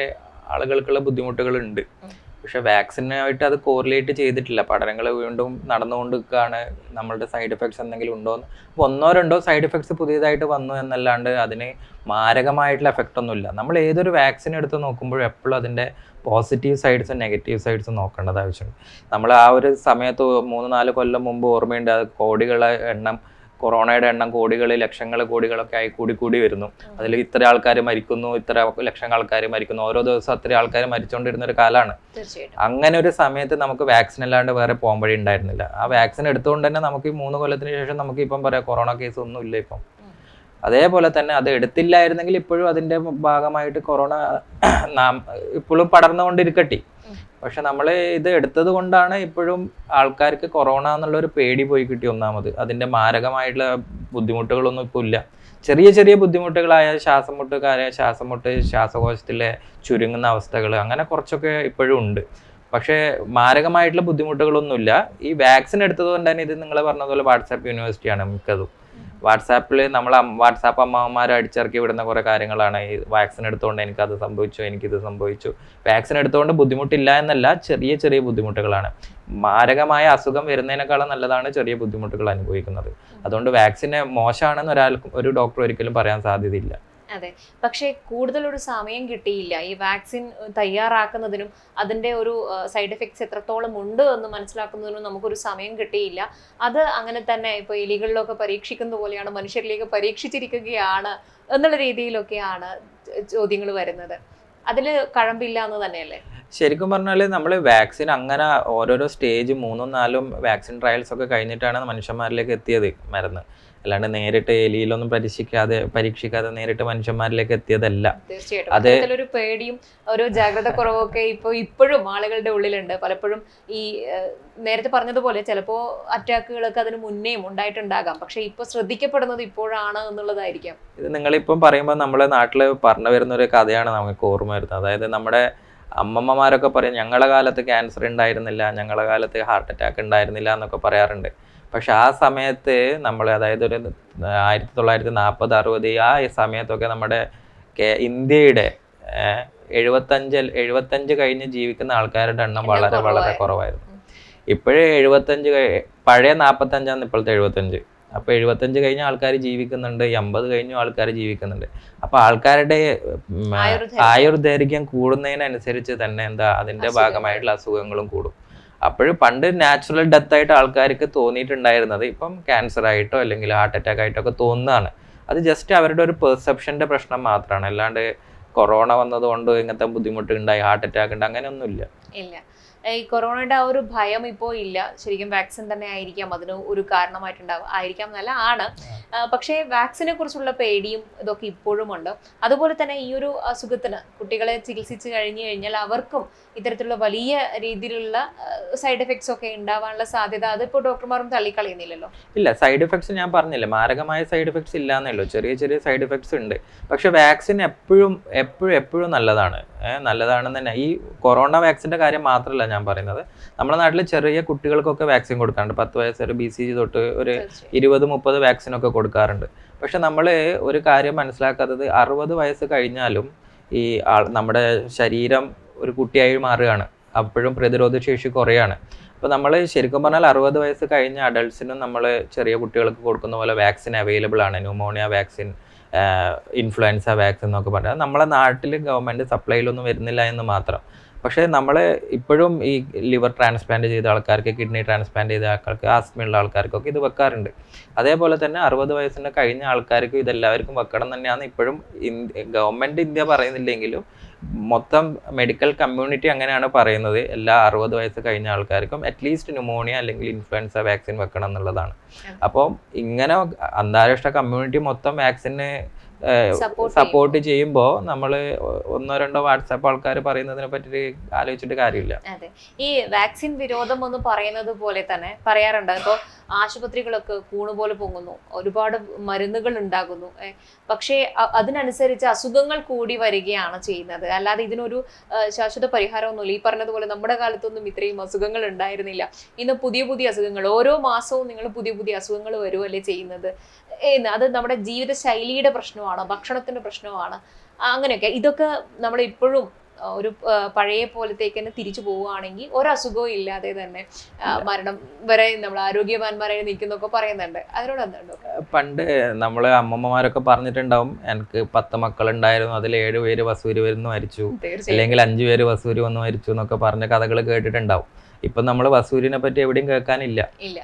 ആളുകൾക്കുള്ള ബുദ്ധിമുട്ടുകൾ ഉണ്ട് ഉം. പക്ഷെ വാക്സിനായിട്ട് അത് കോറിലേറ്റ് ചെയ്തിട്ടില്ല. പഠനങ്ങൾ വീണ്ടും നടന്നുകൊണ്ടിരിക്കുകയാണ്. നമ്മളുടെ സൈഡ് എഫക്ട്സ് എന്തെങ്കിലും ഉണ്ടോ അപ്പോൾ ഒന്നോ രണ്ടോ സൈഡ് എഫക്ട്സ് പുതിയതായിട്ട് വന്നു എന്നല്ലാണ്ട് അതിന് മാരകമായിട്ടുള്ള എഫക്റ്റ് ഒന്നുമില്ല നമ്മൾ ഏതൊരു വാക്സിൻ എടുത്ത് നോക്കുമ്പോഴും എപ്പോഴും അതിന്റെ പോസിറ്റീവ് സൈഡ്സും നെഗറ്റീവ് സൈഡ്സും നോക്കേണ്ടത് ആവശ്യമുണ്ട്. നമ്മൾ ആ ഒരു സമയത്ത് മൂന്ന് നാല് കൊല്ലം മുമ്പ് ഓർമ്മയുണ്ട് അത് കോടികളെ എണ്ണം കൊറോണയുടെ എണ്ണം കോടികൾ ലക്ഷങ്ങൾ കോടികളൊക്കെ ആയി കൂടി കൂടി വരുന്നു. അതിൽ ഇത്ര ആൾക്കാർ മരിക്കുന്നു ഇത്ര ലക്ഷങ്ങൾ ആൾക്കാർ മരിക്കുന്നു. ഓരോ ദിവസം അത്ര ആൾക്കാർ മരിച്ചുകൊണ്ടിരുന്ന ഒരു കാലമാണ് അങ്ങനെ ഒരു സമയത്ത് നമുക്ക് വാക്സിൻ അല്ലാണ്ട് വേറെ പോകാൻ വഴി ഉണ്ടായിരുന്നില്ല. ആ വാക്സിൻ എടുത്തുകൊണ്ട് തന്നെ നമുക്ക് ഈ മൂന്ന് കൊല്ലത്തിന് ശേഷം നമുക്ക് ഇപ്പം പറയാം കൊറോണ കേസ് ഒന്നും ഇല്ല ഇപ്പം. അതേപോലെ തന്നെ അത് എടുത്തില്ലായിരുന്നെങ്കിൽ ഇപ്പോഴും അതിന്റെ ഭാഗമായിട്ട് കൊറോണ നാം ഇപ്പോഴും പടർന്നുകൊണ്ടിരിക്കട്ടെ. പക്ഷെ നമ്മൾ ഇത് എടുത്തത് കൊണ്ടാണ് ഇപ്പോഴും ആൾക്കാർക്ക് കൊറോണ എന്നുള്ള ഒരു പേടി പോയി കിട്ടി ഒന്നാമത്. അതിന്റെ മാരകമായിട്ടുള്ള ബുദ്ധിമുട്ടുകളൊന്നും ഇപ്പോൾ ഇല്ല. ചെറിയ ചെറിയ ബുദ്ധിമുട്ടുകളായ ശ്വാസം മുട്ടുകാരെ കാര ശ്വാസം മുട്ട് ശ്വാസകോശത്തിലെ ചുരുങ്ങുന്ന അവസ്ഥകൾ അങ്ങനെ കുറച്ചൊക്കെ ഇപ്പോഴും ഉണ്ട്. പക്ഷേ മാരകമായിട്ടുള്ള ബുദ്ധിമുട്ടുകളൊന്നുമില്ല. ഈ വാക്സിൻ എടുത്തത് കൊണ്ട് തന്നെ ഇത് നിങ്ങൾ പറഞ്ഞതുപോലെ വാട്സാപ്പ് യൂണിവേഴ്സിറ്റിയാണ് മിക്കതും. വാട്സാപ്പിൽ നമ്മൾ വാട്സാപ്പ് അമ്മമാർ അടിച്ചിറക്കി വിടുന്ന കുറേ കാര്യങ്ങളാണ്. ഈ വാക്സിൻ എടുത്തുകൊണ്ട് എനിക്കത് സംഭവിച്ചു എനിക്കിത് സംഭവിച്ചു. വാക്സിൻ എടുത്തുകൊണ്ട് ബുദ്ധിമുട്ടില്ല എന്നല്ല ചെറിയ ചെറിയ ബുദ്ധിമുട്ടുകളാണ്. മാരകമായ അസുഖം വരുന്നതിനേക്കാളും നല്ലതാണ് ചെറിയ ബുദ്ധിമുട്ടുകൾ അനുഭവിക്കുന്നത്. അതുകൊണ്ട് വാക്സിന് മോശമാണെന്ന് ഒരാൾക്കും ഒരു ഡോക്ടർ ഒരിക്കലും പറയാൻ സാധ്യതയില്ല. അതെ. പക്ഷേ കൂടുതൽ ഒരു സമയം കിട്ടിയില്ല. ഈ വാക്സിൻ തയ്യാറാക്കുന്നതിനും അതിന്റെ ഒരു സൈഡ് എഫക്ട്സ് എത്രത്തോളം ഉണ്ട് എന്ന് മനസ്സിലാക്കുന്നതിനും നമുക്കൊരു സമയം കിട്ടിയില്ല. അത് അങ്ങനെ തന്നെ ഇപ്പൊ എലികളിലൊക്കെ പരീക്ഷിക്കുന്ന പോലെയാണ് മനുഷ്യരിലേക്ക് പരീക്ഷിച്ചിരിക്കുകയാണ് എന്നുള്ള രീതിയിലൊക്കെയാണ് ചോദ്യങ്ങൾ വരുന്നത്. അതിൽ കഴമ്പില്ല എന്ന് തന്നെയല്ലേ? ശരിക്കും പറഞ്ഞാൽ നമ്മൾ വാക്സിൻ അങ്ങനെ ഓരോരോ സ്റ്റേജ് മൂന്നും നാലും വാക്സിൻ ട്രയൽസ് ഒക്കെ കഴിഞ്ഞിട്ടാണ് മനുഷ്യന്മാരിലേക്ക് എത്തിയത് മരുന്ന്. അല്ലാണ്ട് നേരിട്ട് എലിയിലൊന്നും പരീക്ഷിക്കാതെ പരീക്ഷിക്കാതെ നേരിട്ട് മനുഷ്യന്മാരിലേക്ക് എത്തിയതല്ല. തീർച്ചയായിട്ടും. ഒരു പേടിയും ഒരു ജാഗ്രത കുറവൊക്കെ ഇപ്പൊ ഇപ്പോഴും ആളുകളുടെ ഉള്ളിലുണ്ട്. പലപ്പോഴും ഈ നേരത്തെ പറഞ്ഞതുപോലെ ചിലപ്പോ അറ്റാക്കുകളൊക്കെ അതിന് മുന്നേയും ഉണ്ടായിട്ടുണ്ടാകാം. പക്ഷെ ഇപ്പൊ ശ്രദ്ധിക്കപ്പെടുന്നത് ഇപ്പോഴാണ് എന്നുള്ളതായിരിക്കാം. ഇത് നിങ്ങളിപ്പം പറയുമ്പോൾ നമ്മളെ നാട്ടിൽ പറഞ്ഞു വരുന്ന ഒരു കഥയാണ് നമുക്ക് ഓർമ്മ വരുന്നത്. അതായത് നമ്മുടെ അമ്മമ്മമാരൊക്കെ പറയും ഞങ്ങളുടെ കാലത്ത് ക്യാൻസർ ഉണ്ടായിരുന്നില്ല ഞങ്ങളുടെ കാലത്ത് ഹാർട്ട് അറ്റാക്ക് ഉണ്ടായിരുന്നില്ല എന്നൊക്കെ പറയാറുണ്ട്. പക്ഷെ ആ സമയത്ത് നമ്മൾ അതായത് ഒരു ആയിരത്തി തൊള്ളായിരത്തി നാൽപ്പത് അറുപത് ആ സമയത്തൊക്കെ നമ്മുടെ കേ- ഇന്ത്യയുടെ എഴുപത്തഞ്ച് എഴുപത്തഞ്ച് കഴിഞ്ഞ് ജീവിക്കുന്ന ആൾക്കാരുടെ എണ്ണം വളരെ വളരെ കുറവായിരുന്നു. ഇപ്പോഴേ എഴുപത്തഞ്ച് പഴയ നാൽപ്പത്തഞ്ചാണ് ഇപ്പോഴത്തെ എഴുപത്തഞ്ച്. അപ്പോൾ എഴുപത്തഞ്ച് കഴിഞ്ഞ ആൾക്കാർ ജീവിക്കുന്നുണ്ട് എൺപത് കഴിഞ്ഞ ആൾക്കാർ ജീവിക്കുന്നുണ്ട്. അപ്പോൾ ആൾക്കാരുടെ ആയുർദൈർഘ്യം. ആയുർദൈർഘ്യം കൂടുന്നതിനനുസരിച്ച് തന്നെ എന്താ അതിന്റെ ഭാഗമായിട്ടുള്ള അസുഖങ്ങളും കൂടും. അപ്പോഴും പണ്ട് നാച്ചുറൽ ഡെത്ത് ആയിട്ട് ആൾക്കാർക്ക് തോന്നിയിട്ടുണ്ടായിരുന്നത് ഇപ്പം ക്യാൻസർ ആയിട്ടോ അല്ലെങ്കിൽ ഹാർട്ട് അറ്റാക്ക് ആയിട്ടോ ഒക്കെ തോന്നുന്നതാണ്. അത് ജസ്റ്റ് അവരുടെ ഒരു പെർസെപ്ഷന്റെ പ്രശ്നം മാത്രമാണ് അല്ലാണ്ട് കൊറോണ വന്നതുകൊണ്ട് ഇങ്ങനത്തെ ബുദ്ധിമുട്ട് ഉണ്ടായി ഹാർട്ട് അറ്റാക്ക് ഉണ്ട് അങ്ങനെയൊന്നുമില്ല. ഇല്ല. ഈ കൊറോണയുടെ ആ ഒരു ഭയം ഇപ്പോൾ ഇല്ല. ശരിക്കും വാക്സിൻ തന്നെ ആയിരിക്കാം. അതിന് ഒരു കാരണമായിട്ടുണ്ടാവും ആയിരിക്കാം എന്നല്ല ആണ്. പക്ഷേ വാക്സിനെ കുറിച്ചുള്ള പേടിയും ഇതൊക്കെ ഇപ്പോഴും ഉണ്ട്. അതുപോലെ തന്നെ ഈ ഒരു അസുഖത്തിന് കുട്ടികളെ ചികിത്സിച്ച് കഴിഞ്ഞു കഴിഞ്ഞാൽ അവർക്കും ഇത്തരത്തിലുള്ള വലിയ രീതിയിലുള്ള സൈഡ് എഫക്ട്സ് ഒക്കെ ഉണ്ടാവാനുള്ള സാധ്യത അതിപ്പോൾ ഡോക്ടർമാരും തള്ളിക്കളയുന്നില്ലല്ലോ? ഇല്ല സൈഡ് എഫക്ട്സ് ഞാൻ പറഞ്ഞില്ല മാരകമായ സൈഡ് എഫക്ട്സ് ഇല്ല എന്നല്ലോ ചെറിയ ചെറിയ സൈഡ് എഫക്ട്സ് ഉണ്ട്. പക്ഷെ വാക്സിൻ എപ്പോഴും എപ്പോഴും എപ്പോഴും നല്ലതാണ്. നല്ലതാണെന്ന് തന്നെ. ഈ കൊറോണ വാക്സിന്റെ കാര്യം മാത്രമല്ല ഞാൻ പറയുന്നത്. നമ്മുടെ നാട്ടിൽ ചെറിയ കുട്ടികൾക്കൊക്കെ വാക്സിൻ കൊടുക്കാറുണ്ട്. പത്ത് വയസ്സ് ഒരു ബി സി ജി തൊട്ട് ഒരു ഇരുപത് മുപ്പത് വാക്സിനൊക്കെ കൊടുക്കാറുണ്ട്. പക്ഷെ നമ്മൾ ഒരു കാര്യം മനസ്സിലാക്കാത്തത് അറുപത് വയസ്സ് കഴിഞ്ഞാലും ഈ ആൾ നമ്മുടെ ശരീരം ഒരു കുട്ടിയായി മാറുകയാണ്. അപ്പോഴും പ്രതിരോധശേഷി കുറയാണ്. അപ്പോൾ നമ്മൾ ശരിക്കും പറഞ്ഞാൽ അറുപത് വയസ്സ് കഴിഞ്ഞ അഡൾട്ട്സിനും നമ്മൾ ചെറിയ കുട്ടികൾക്ക് കൊടുക്കുന്ന പോലെ വാക്സിൻ അവൈലബിൾ ആണ്. ന്യൂമോണിയ വാക്സിൻ ഇൻഫ്ലുവൻസ വാക്സിൻ എന്നൊക്കെ പറഞ്ഞാൽ നമ്മളെ നാട്ടിൽ ഗവൺമെന്റ് സപ്ലൈയിലൊന്നും വരുന്നില്ല എന്ന് മാത്രം. പക്ഷേ നമ്മൾ ഇപ്പോഴും ഈ ലിവർ ട്രാൻസ്പ്ലാന്റ് ചെയ്ത ആൾക്കാർക്ക് കിഡ്നി ട്രാൻസ്പ്ലാന്റ് ചെയ്ത ആൾക്കാർക്ക് ആസ്മയുള്ള ആൾക്കാർക്കൊക്കെ ഇത് വെക്കാറുണ്ട്. അതേപോലെ തന്നെ അറുപത് വയസ്സിന് കഴിഞ്ഞ ആൾക്കാർക്കും ഇതെല്ലാവർക്കും വെക്കണം തന്നെയാണ് ഇപ്പോഴും ഇന്ത്യ ഗവൺമെന്റ് ഇന്ത്യ പറയുന്നില്ലെങ്കിലും മൊത്തം മെഡിക്കൽ കമ്മ്യൂണിറ്റി അങ്ങനെയാണ് പറയുന്നത്. എല്ലാ അറുപത് വയസ്സ് കഴിഞ്ഞ ആൾക്കാർക്കും അറ്റ്ലീസ്റ്റ് ന്യൂമോണിയ അല്ലെങ്കിൽ ഇൻഫ്ലുവൻസ വാക്സിൻ വെക്കണം എന്നുള്ളതാണ്. അപ്പോൾ ഇങ്ങനെ അന്താരാഷ്ട്ര കമ്മ്യൂണിറ്റി മൊത്തം വാക്സിന് സപ്പോർട്ട് ചെയ്യുമ്പോൾ നമ്മൾ ഒന്നോ രണ്ടോ വാട്സാപ്പ് ആൾക്കാർ പറയുന്നതിനെ പറ്റി ആലോചിച്ചിട്ട് കാര്യമില്ല. അതെ. ഈ വാക്സിൻ വിരോധം എന്ന് പറയുന്നത് പോലെ തന്നെ പറയാറുണ്ട്. ഇപ്പോൾ ആശുപത്രികളൊക്കെ കൂണു പോലെ പൊങ്ങുന്നു. ഒരുപാട് മരുന്നുകൾ ഉണ്ടാകുന്നു. പക്ഷേ അതിനനുസരിച്ച് അസുഖങ്ങൾ കൂടി വരികയാണ് ചെയ്യുന്നത്. അല്ലാതെ ഇതിനൊരു ശാശ്വത പരിഹാരമൊന്നുമില്ല. ഈ പറഞ്ഞതുപോലെ നമ്മുടെ കാലത്തൊന്നും ഇത്രയും അസുഖങ്ങൾ ഉണ്ടായിരുന്നില്ല. ഇന്ന് പുതിയ പുതിയ അസുഖങ്ങൾ ഓരോ മാസവും നിങ്ങൾ പുതിയ പുതിയ അസുഖങ്ങൾ വരുമല്ലേ ചെയ്യുന്നത്? എന്ന് അത് നമ്മുടെ ജീവിത ശൈലിയുടെ പ്രശ്നമാണ് ഭക്ഷണത്തിന്റെ പ്രശ്നമാണ്? അങ്ങനെയൊക്കെ. ഇതൊക്കെ നമ്മൾ ഇപ്പോഴും ഒരു പഴയ പോലത്തേക്ക് തന്നെ തിരിച്ചു പോവുകയാണെങ്കിൽ ഒരസുഖവും ഇല്ലാതെ തന്നെ മരണം വരെ നമ്മൾ ആരോഗ്യവാന്മാരായി നിൽക്കുന്നൊക്കെ പറയുന്നുണ്ട്. അതിനോട് എന്തുണ്ടോ പണ്ട് നമ്മൾ അമ്മമ്മമാരൊക്കെ പറഞ്ഞിട്ടുണ്ടാവും എനിക്ക് പത്ത് മക്കളുണ്ടായിരുന്നു അതിൽ ഏഴ് പേര് വസൂരി വരുന്നു മരിച്ചു. അല്ലെങ്കിൽ അഞ്ചു പേര് വസൂരി വന്ന് മരിച്ചു എന്നൊക്കെ പറഞ്ഞ കഥകൾ കേട്ടിട്ടുണ്ടാവും. ഇപ്പം നമ്മൾ വസൂരിനെ പറ്റി എവിടെയും കേൾക്കാനില്ല.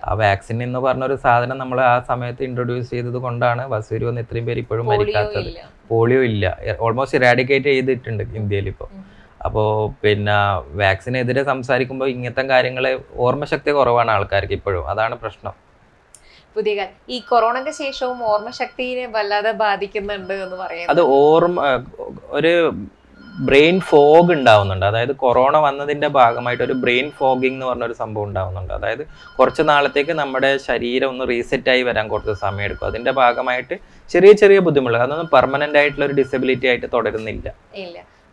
ആ വാക്സിൻ എന്ന് പറഞ്ഞ ഒരു സാധനം നമ്മൾ ആ സമയത്ത് ഇൻട്രൊഡ്യൂസ് ചെയ്തത് കൊണ്ടാണ് വസൂരി വന്ന് ഇത്രയും പേര് ഇപ്പോഴും മരിക്കാത്തത്. പോളിയോ ഇല്ല. ഓൾമോസ്റ്റ് ഇറാഡിക്കേറ്റ് ചെയ്തിട്ടുണ്ട് ഇന്ത്യയിൽ ഇപ്പോൾ അപ്പോൾ പിന്നെ വാക്സിനെതിരെ സംസാരിക്കുമ്പോൾ ഇങ്ങനത്തെ കാര്യങ്ങളെ ഓർമ്മശക്തി കുറവാണ് ആൾക്കാർക്ക് ഇപ്പോഴും. അതാണ് പ്രശ്നം. പുതിയ ഈ കൊറോണയ്ക്ക് ശേഷവും ഓർമ്മശക്തിയെ വല്ലാതെ ബാധിക്കുന്നുണ്ട് എന്ന് പറയുന്നത്. അത് ഓർമ്മ ഒരു ബ്രെയിൻ ഫോഗ് ഉണ്ടാവുന്നുണ്ട്. അതായത് കൊറോണ വന്നതിന്റെ ഭാഗമായിട്ട് ഒരു ബ്രെയിൻ ഫോഗിങ് എന്ന് പറഞ്ഞൊരു സംഭവം ഉണ്ടാവുന്നുണ്ട്. അതായത് കുറച്ച് നാളത്തേക്ക് നമ്മുടെ ശരീരം ഒന്ന് റീസെറ്റ് ആയി വരാൻ കുറച്ച് സമയം എടുക്കും അതിന്റെ ഭാഗമായിട്ട് ചെറിയ ചെറിയ ബുദ്ധിമുട്ടുകൾ. അതൊന്നും പെർമനന്റ് ആയിട്ടുള്ള ഒരു ഡിസബിലിറ്റി ആയിട്ട് തുടരുന്നില്ല.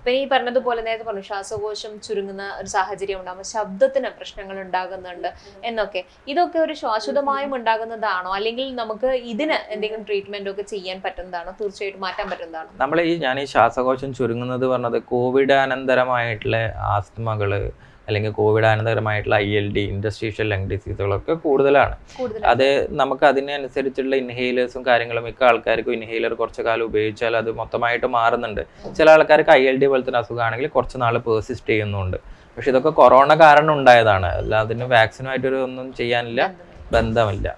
ഇപ്പൊ ഈ പറഞ്ഞതുപോലെ നേരത്തെ പറഞ്ഞു ശ്വാസകോശം ചുരുങ്ങുന്ന ഒരു സാഹചര്യം ഉണ്ടാകുമ്പോൾ ശബ്ദത്തിന് പ്രശ്നങ്ങൾ ഉണ്ടാകുന്നുണ്ട് എന്നൊക്കെ. ഇതൊക്കെ ഒരു ശാശ്വതമായും ഉണ്ടാകുന്നതാണോ? അല്ലെങ്കിൽ നമുക്ക് ഇതിന് എന്തെങ്കിലും ട്രീറ്റ്മെന്റ് ഒക്കെ ചെയ്യാൻ പറ്റുന്നതാണോ? തീർച്ചയായിട്ടും മാറ്റാൻ പറ്റുന്നതാണോ? നമ്മൾ ഈ ഞാൻ ഈ ശ്വാസകോശം ചുരുങ്ങുന്നത് പറഞ്ഞത് കോവിഡ് അനന്തരമായിട്ടുള്ള ആസ്തമകൾ അല്ലെങ്കിൽ covid അനന്തരമായിട്ടുള്ള I L D interstitial lung ഡിസീസുകളൊക്കെ കൂടുതലാണ്. അത് നമുക്ക് അതിനനുസരിച്ചുള്ള ഇൻഹെയിലേഴ്സും കാര്യങ്ങളും മിക്ക ആൾക്കാർക്കും ഇൻഹെയിലർ കുറച്ച് കാലം ഉപയോഗിച്ചാൽ അത് മൊത്തമായിട്ട് മാറുന്നുണ്ട്. ചില ആൾക്കാർക്ക് ഐ എൽ ഡി പോലത്തെ അസുഖമാണെങ്കിൽ കുറച്ച് നാൾ പേഴ്സിസ്റ്റ് ചെയ്യുന്നുണ്ട്. പക്ഷെ ഇതൊക്കെ കൊറോണ കാരണം ഉണ്ടായതാണ്. അല്ല അതിന് വാക്സിനുമായിട്ടൊരു ഒന്നും ചെയ്യാനില്ല ബന്ധമില്ല.